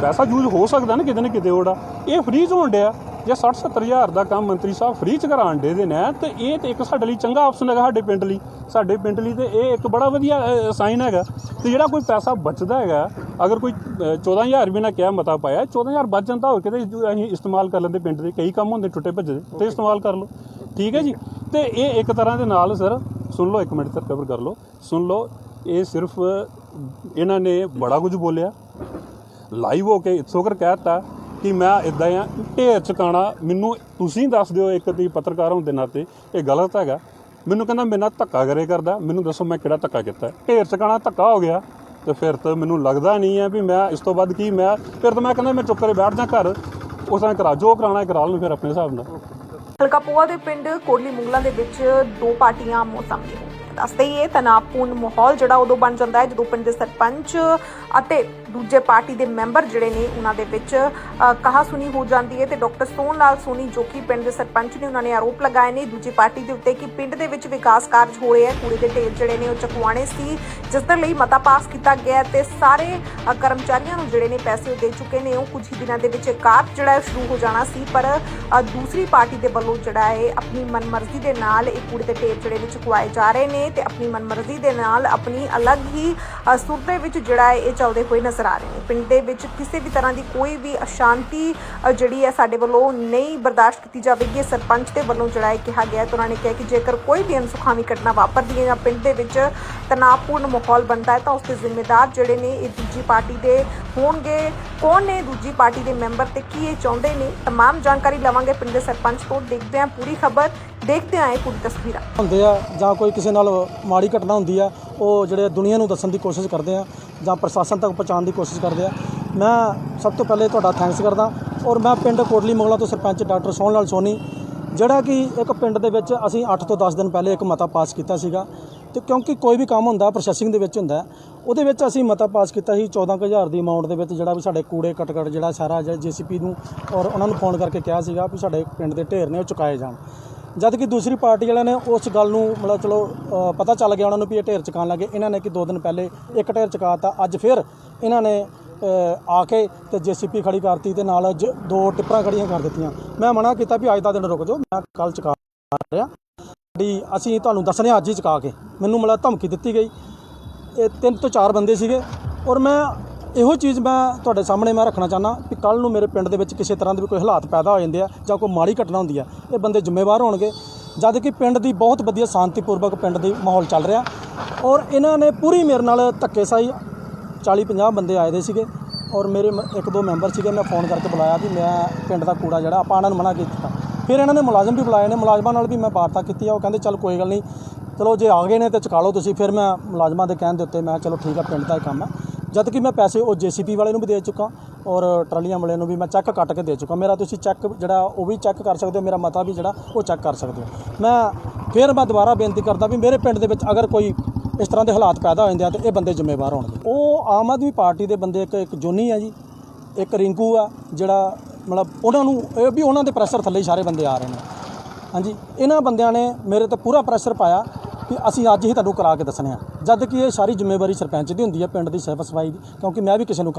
ਪੈਸਾ ਯੂਜ਼ ਹੋ ਸਕਦਾ ਨਾ ਕਿਤੇ ਨਾ ਕਿਤੇ ਉਹਦਾ। ਇਹ ਫ੍ਰੀ 'ਚ ਹੋਣ ਡਿਆ। ਜੇ 60 70000 ਦਾ ਕੰਮ ਮੰਤਰੀ ਸਾਹਿਬ ਫ੍ਰੀ 'ਚ ਕਰਾਉਣ ਦੇ ਦੇ ਨੇ ਤੇ ਇਹ ਤੇ ਇੱਕ ਸਾਡੇ ਲਈ ਚੰਗਾ ਆਪਸ਼ਨ ਹੈਗਾ ਸਾਡੇ ਪਿੰਡ ਲਈ। ਸਾਡੇ ਪਿੰਡ ਲਈ ਤੇ ਇਹ ਇੱਕ ਬੜਾ ਵਧੀਆ ਸਾਈਨ ਹੈਗਾ। ਤੇ ਜਿਹੜਾ ਕੋਈ ਪੈਸਾ ਬਚਦਾ ਹੈਗਾ ਅਗਰ ਕੋਈ ਅ, 14000 ਵੀ ਨਾ ਕਿਹਾ ਮਤਾ ਪਾਇਆ 14000 ਬਚ ਜਾਂਦਾ ਹੋਰ ਕਿਤੇ ਅਸੀਂ ਇਸਤੇਮਾਲ ਕਰ ਲੈਂਦੇ ਪਿੰਡ ਦੇ ਕਈ ਕੰਮ ਹੁੰਦੇ ਟੁੱਟੇ ਭੱਜੇ ਤੇ ਇਸਤੇਮਾਲ ਕਰ ਲਓ। ਠੀਕ ਹੈ ਜੀ? ਤੇ ਇਹ ਇੱਕ ਤਰ੍ਹਾਂ ਦੇ ਨਾਲ ਸਰ ਸੁਣ ਲਓ ਇੱਕ ਮਿੰਟ ਤੱਕ ਕਵਰ ਕਰ ਲਓ। ਸੁਣ ਲਓ ਇਹ ਸਿਰਫ ਇਹਨਾਂ ਨੇ ਬੜਾ ਕੁਝ ਬੋਲਿਆ। ਲਾਈਵ ਹੋ ਕੇ ਇਤਸੋਕਰ ਕਹਿਤਾ ਕਿ ਮੈਂ ਇਦਾਂ ਆ ਢੇਰ ਚਕਾਣਾ ਮੈਨੂੰ ਤੁਸੀਂ ਦੱਸ ਦਿਓ ਇੱਕ ਤੀ ਪੱਤਰਕਾਰ ਹੋਣ ਦੇ ਨਾਤੇ, ਇਹ ਗਲਤ ਹੈਗਾ। ਮੈਨੂੰ ਕਹਿੰਦਾ, ਮੇਰੇ ਨਾਲ ਧੱਕਾ ਕਰੇ ਕਰਦਾ, ਮੈਨੂੰ ਦੱਸੋ ਮੈਂ ਕਿਹੜਾ ਧੱਕਾ ਕੀਤਾ। ਢੇਰ ਚਕਾਣਾ ਧੱਕਾ ਹੋ ਗਿਆ ਤੇ ਫਿਰ ਤਾਂ ਮੈਨੂੰ ਲੱਗਦਾ ਨਹੀਂ ਹੈ ਵੀ ਮੈਂ ਇਸ ਤੋਂ ਵੱਧ ਕੀ, ਮੈਂ ਫਿਰ ਤਾਂ ਮੈਂ ਕਹਿੰਦਾ, ਮੈਂ ਚੁੱਪ ਕਰੇ ਬੈਠ ਜਾ ਘਰ। ਉਸ ਤਰ੍ਹਾਂ ਕਰਾ, ਜੋ ਕਰਾਉਣਾ ਹੈ ਕਰਾ ਲਓ ਫਿਰ ਆਪਣੇ ਹਿਸਾਬ ਨਾਲ। ਹਲਕਾ ਪੋਆ ਦੇ ਪਿੰਡ ਕੋਟਲੀ ਮੁੰਗਲਾ ਦੇ ਵਿੱਚ ਦੋ ਪਾਰਟੀਆਂ ਆਮੋ ਹੋ ਗਈਆਂ ਦੱਸਦੇ ਹੀ ਇਹ ਤਣਾਅਪੂਰਨ ਮਾਹੌਲ ਜਿਹੜਾ ਉਦੋਂ ਬਣ ਜਾਂਦਾ ਹੈ ਜਦੋਂ ਪਿੰਡ ਦੇ ਸਰਪੰਚ ਅਤੇ ਦੂਜੇ ਪਾਰਟੀ ਦੇ ਮੈਂਬਰ ਜਿਹੜੇ ਨੇ ਉਹਨਾਂ ਦੇ ਵਿੱਚ ਕਹਾ ਸੁਣੀ ਹੋ ਜਾਂਦੀ ਹੈ ਤੇ ਡਾਕਟਰ ਸੋਨ ਲਾਲ ਸੋਨੀ ਜੋ ਕਿ ਪਿੰਡ ਦੇ ਸਰਪੰਚ ਨੇ ਉਹਨਾਂ ਨੇ ਆਰੋਪ ਲਗਾਏ ਨੇ ਦੂਜੀ ਪਾਰਟੀ ਦੇ ਉੱਤੇ ਕਿ ਪਿੰਡ ਦੇ ਵਿੱਚ ਵਿਕਾਸ ਕਾਰਜ ਹੋ ਰਹੇ ਆ ਕੂੜੇ ਦੇ ਢੇਰ ਜਿਹੜੇ ਨੇ ਉਹ ਚਕਵਾਣੇ ਸੀ, ਜਿਸ ਦੇ ਲਈ ਮਤਾ ਪਾਸ ਕੀਤਾ ਗਿਆ ਹੈ ਤੇ ਸਾਰੇ ਕਰਮਚਾਰੀਆਂ ਨੂੰ ਜਿਹੜੇ ਨੇ ਪੈਸੇ ਉਹ ਦੇ ਚੁੱਕੇ ਨੇ। ਉਹ ਕੁਝ ਹੀ ਦਿਨਾਂ ਦੇ ਵਿੱਚ ਕਾਰਜ ਜਿਹੜਾ ਸ਼ੁਰੂ ਹੋ ਜਾਣਾ ਸੀ, ਪਰ ਦੂਸਰੀ ਪਾਰਟੀ ਦੇ ਵੱਲੋਂ ਜਿਹੜਾ ਹੈ, ਆਪਣੀ ਮਨਮਰਜ਼ੀ ਦੇ ਨਾਲ ਇਹ ਕੂੜੇ ਦੇ ਢੇਰ ਜਿਹੜੇ ਨੇ ਚੁਕਵਾਏ ਜਾ ਰਹੇ ਨੇ ਤੇ ਆਪਣੀ ਮਨਮਰਜ਼ੀ ਦੇ ਨਾਲ ਆਪਣੀ ਅਲੱਗ ਹੀ ਸੁਰ ਦੇ ਵਿੱਚ ਜਿਹੜਾ ਹੈ ਇਹ ਚੱਲਦੇ ਹੋਏ ਨਜ਼ਰ ਆ ਰਹੇ ਨੇ ਪਿੰਡ ਦੇ ਵਿੱਚ ਕਿਸੇ ਵੀ ਤਰ੍ਹਾਂ ਦੀ ਕੋਈ ਵੀ ਅਸ਼ਾਂਤੀ ਅ, ਜਿਹੜੀ ਹੈ ਸਾਡੇ ਵੱਲੋਂ ਨਹੀਂ ਬਰਦਾਸ਼ਤ ਕੀਤੀ ਜਾਵੇਗੀ ਇਹ ਸਰਪੰਚ ਦੇ ਵੱਲੋਂ ਜਿਹੜਾ ਹੈ ਕਿਹਾ ਗਿਆ ਹੈ ਤੇ ਉਹਨਾਂ ਨੇ ਕਿਹਾ ਕਿ ਜੇਕਰ ਕੋਈ ਵੀ ਅਨਸੁਖਾਵੀ ਘਟਨਾ ਵਾਪਰਦੀ ਹੈ ਜਾਂ ਪਿੰਡ ਦੇ ਵਿੱਚ ਤਣਾਅਪੂਰਨ ਮਾਹੌਲ ਬਣਦਾ ਹੈ ਤਾਂ ਉਸ ਦੇ ਜ਼ਿੰਮੇਦਾਰ ਜਿਹੜੇ ਨੇ ਇਹ ਦੂਜੀ ਪਾਰਟੀ ਦੇ ਹੋਣਗੇ ਕੌਣ ਨੇ ਦੂਜੀ ਪਾਰਟੀ ਦੇ ਮੈਂਬਰ ਤੇ ਕੀ ਇਹ ਚਾਹੁੰਦੇ ਨੇ तमाम ਜਾਣਕਾਰੀ ਲਵਾਂਗੇ ਪਿੰਡ ਦੇ ਸਰਪੰਚ ਤੋਂ ਦੇਖਦੇ ਹਾਂ ਪੂਰੀ ਖਬਰ ਦੇਖਦੇ ਹਾਂ ਇਹ ਪੂਰੀ ਤਸਵੀਰਾਂ ਹੁੰਦੇ ਆ ਜਾਂ ਕੋਈ ਕਿਸੇ ਨਾਲ ਮਾੜੀ ਘਟਨਾ ਹੁੰਦੀ ਆ ਉਹ ਜਿਹੜੇ ਦੁਨੀਆ ਨੂੰ ਦੱਸਣ ਦੀ ਕੋਸ਼ਿਸ਼ ਕਰਦੇ ਆ ਜਾਂ ਪ੍ਰਸ਼ਾਸਨ ਤੱਕ ਪਹੁੰਚਾਉਣ ਦੀ ਕੋਸ਼ਿਸ਼ ਕਰਦੇ ਆ। ਮੈਂ ਸਭ ਤੋਂ ਪਹਿਲੇ ਤੁਹਾਡਾ ਥੈਂਕਸ ਕਰਦਾ ਔਰ ਮੈਂ ਪਿੰਡ ਕੋਟਲੀ ਮੰਗਲਾ ਤੋਂ ਸਰਪੰਚ ਡਾਕਟਰ ਸੋਹਣ ਲਾਲ ਸੋਨੀ, ਜਿਹੜਾ ਕਿ ਇੱਕ ਪਿੰਡ ਦੇ ਵਿੱਚ ਅਸੀਂ 8 ਤੋਂ 10 ਦਿਨ ਪਹਿਲੇ ਇੱਕ ਮਤਾ ਪਾਸ ਕੀਤਾ ਸੀਗਾ। ਤੇ ਕਿਉਂਕਿ ਕੋਈ ਵੀ ਕੰਮ ਹੁੰਦਾ ਪ੍ਰੋਸੈਸਿੰਗ ਦੇ ਵਿੱਚ ਹੁੰਦਾ, ਉਹਦੇ ਵਿੱਚ ਅਸੀਂ ਮਤਾ ਪਾਸ ਕੀਤਾ ਸੀ 14000 ਦੀ ਅਮਾਉਂਟ ਦੇ ਵਿੱਚ, ਜਿਹੜਾ ਵੀ ਸਾਡੇ ਕੂੜੇ ਕਟਕਟ ਜਿਹੜਾ ਸਾਰਾ ਜੀਸੀਪੀ ਨੂੰ ਔਰ ਉਹਨਾਂ ਨੂੰ ਫੋਨ ਕਰਕੇ ਕਿਹਾ ਸੀਗਾ ਵੀ ਸਾਡੇ ਪਿੰਡ ਦੇ ਢੇਰ ਨੇ ਉਹ ਚੁਕਾਏ ਜਾਣ। ਜਦ ਕਿ ਦੂਸਰੀ ਪਾਰਟੀ ਵਾਲਿਆਂ ਨੇ ਉਸ ਗੱਲ ਨੂੰ ਮਤਲਬ ਚਲੋ ਪਤਾ ਚੱਲ ਗਿਆ ਉਹਨਾਂ ਨੂੰ ਵੀ ਇਹ ਢੇਰ ਚਕਾਉਣ ਲੱਗੇ। ਇਹਨਾਂ ਨੇ ਕਿ ਦੋ ਦਿਨ ਪਹਿਲੇ ਇੱਕ ਢੇਰ ਚਕਾਤਾ। ਅੱਜ ਫਿਰ ਇਹਨਾਂ ਨੇ ਆ ਕੇ ਤੇ ਜੀਸੀਪੀ ਖੜੀ ਕਰਤੀ ਤੇ ਨਾਲ ਜ- ਦੋ ਟਿੱਪਰਾਂ ਖੜੀਆਂ ਕਰ ਦਿੱਤੀਆਂ। ਮੈਂ ਮਨਾ ਕੀਤਾ ਵੀ ਅੱਜ ਦਾ ਦਿਨ ਰੁਕ ਜਾਓ, ਮੈਂ ਕੱਲ ਚਕਾ ਰਿਹਾ। ਸਾਡੀ ਅਸੀਂ ਤੁਹਾਨੂੰ ਦੱਸਣੇ ਅੱਜ ਹੀ ਚਕਾ ਕੇ। ਮੈਨੂੰ ਮਤਲਬ ਧਮਕੀ ਦਿੱਤੀ ਗਈ। ਇਹ ਤਿੰਨ ਤੋਂ ਚਾਰ ਬੰਦੇ ਸੀਗੇ ਔਰ ਮੈਂ ਇਹੋ ਚੀਜ਼ ਮੈਂ ਤੁਹਾਡੇ ਸਾਹਮਣੇ ਮੈਂ ਰੱਖਣਾ ਚਾਹਨਾ ਕਿ ਕੱਲ ਨੂੰ ਮੇਰੇ ਪਿੰਡ ਦੇ ਵਿੱਚ ਕਿਸੇ ਤਰ੍ਹਾਂ ਦੇ ਵੀ ਕੋਈ ਹਾਲਾਤ ਪੈਦਾ ਹੋ ਜਾਂਦੇ ਆ ਜਾਂ ਕੋਈ ਮਾੜੀ ਘਟਨਾ ਹੁੰਦੀ ਆ, ਇਹ ਬੰਦੇ ਜ਼ਿੰਮੇਵਾਰ ਹੋਣਗੇ। ਜਦ ਕਿ ਪਿੰਡ ਦੀ ਬਹੁਤ ਵਧੀਆ ਸ਼ਾਂਤੀਪੂਰਵਕ ਪਿੰਡ ਦੀ ਮਾਹੌਲ ਚੱਲ ਰਿਹਾ। ਔਰ ਇਹਨਾਂ ਨੇ ਪੂਰੀ ਮੇਰੇ ਨਾਲ ਧੱਕੇਸ਼ਾਹੀ 40 50 ਬੰਦੇ ਆਏ ਦੇ ਸੀਗੇ ਔਰ ਮੇਰੇ ਇੱਕ ਦੋ ਮੈਂਬਰ ਸੀਗੇ, ਮੈਂ ਫੋਨ ਕਰਕੇ ਬੁਲਾਇਆ ਵੀ ਮੈਂ ਪਿੰਡ ਦਾ ਕੂੜਾ ਜਿਹੜਾ ਆਪਾਂ ਇਹਨਾਂ ਨੂੰ ਮਨਾ ਕੀਤਾ। ਫਿਰ ਇਹਨਾਂ ਨੇ ਮੁਲਾਜ਼ਮ ਵੀ ਬੁਲਾਏ ਨੇ, ਮੁਲਾਜ਼ਮਾਂ ਨਾਲ ਵੀ ਮੈਂ ਵਾਰਤਾ ਕੀਤੀ ਆ, ਉਹ ਕਹਿੰਦੇ ਚੱਲ ਕੋਈ ਗੱਲ ਨਹੀਂ, ਚਲੋ ਜੇ ਆ ਗਏ ਨੇ ਤੇ ਚੁਕਾ ਲਓ ਤੁਸੀਂ, ਫਿਰ ਮੈਂ ਮੁਲਾਜ਼ਮਾਂ ਦੇ ਕਹਿਣ ਦੇ ਉੱਤੇ ਮੈਂ ਚਲੋ ਠੀਕ ਆ, ਪਿੰਡ ਦਾ ਹੀ ਕੰਮ ਆ। ਜਦ ਕਿ ਮੈਂ ਪੈਸੇ ਉਹ ਜੀਸੀਪੀ ਵਾਲੇ ਨੂੰ ਵੀ ਦੇ ਚੁੱਕਾ ਔਰ ਟਰਾਲੀਆਂ ਵਾਲਿਆਂ ਨੂੰ ਵੀ ਮੈਂ ਚੈੱਕ ਕੱਟ ਕੇ ਦੇ ਚੁੱਕਾ। ਮੇਰਾ ਤੁਸੀਂ ਚੈੱਕ ਜਿਹੜਾ ਉਹ ਵੀ ਚੈੱਕ ਕਰ ਸਕਦੇ ਹੋ, ਮੇਰਾ ਮਤਾ ਵੀ ਜਿਹੜਾ ਉਹ ਚੈੱਕ ਕਰ ਸਕਦੇ ਹੋ। ਮੈਂ ਫਿਰ ਮੈਂ ਦੁਬਾਰਾ ਬੇਨਤੀ ਕਰਦਾ ਵੀ ਮੇਰੇ ਪਿੰਡ ਦੇ ਵਿੱਚ ਅਗਰ ਕੋਈ ਇਸ ਤਰ੍ਹਾਂ ਦੇ ਹਾਲਾਤ ਪੈਦਾ ਹੋ ਜਾਂਦੇ ਆ ਤੇ ਇਹ ਬੰਦੇ ਜ਼ਿੰਮੇਵਾਰ ਹੋਣਗੇ। ਉਹ ਆਮ ਆਦਮੀ ਪਾਰਟੀ ਦੇ ਬੰਦੇ ਇੱਕ ਇੱਕ ਜੋਨੀ ਆ ਜੀ, ਇੱਕ ਰਿੰਕੂ ਆ, ਜਿਹੜਾ ਮਤਲਬ ਉਹਨਾਂ ਨੂੰ ਇਹ ਵੀ ਉਹਨਾਂ ਦੇ ਪ੍ਰੈਸ਼ਰ ਥੱਲੇ ਹੀ ਸਾਰੇ ਬੰਦੇ ਆ ਰਹੇ ਨੇ। ਹਾਂਜੀ, ਇਹਨਾਂ ਬੰਦਿਆਂ ਨੇ ਮੇਰੇ ਤੇ ਪੂਰਾ ਪ੍ਰੈਸ਼ਰ ਪਾਇਆ ਕਿ ਅਸੀਂ ਅੱਜ ਹੀ ਤੁਹਾਨੂੰ ਕਰਾ ਕੇ ਦੱਸਣੇ ਆ। ਜਦ ਕਿ ਇਹ ਸਾਰੀ ਜ਼ਿੰਮੇਵਾਰੀ ਸਰਪੰਚ ਦੀ ਹੁੰਦੀ ਹੈ, ਪਿੰਡ ਦੀ ਸਾਫ਼ ਸਫ਼ਾਈ ਦੀ, ਕਿਉਂਕਿ ਮੈਂ ਵੀ ਕਿਸੇ ਨੂੰ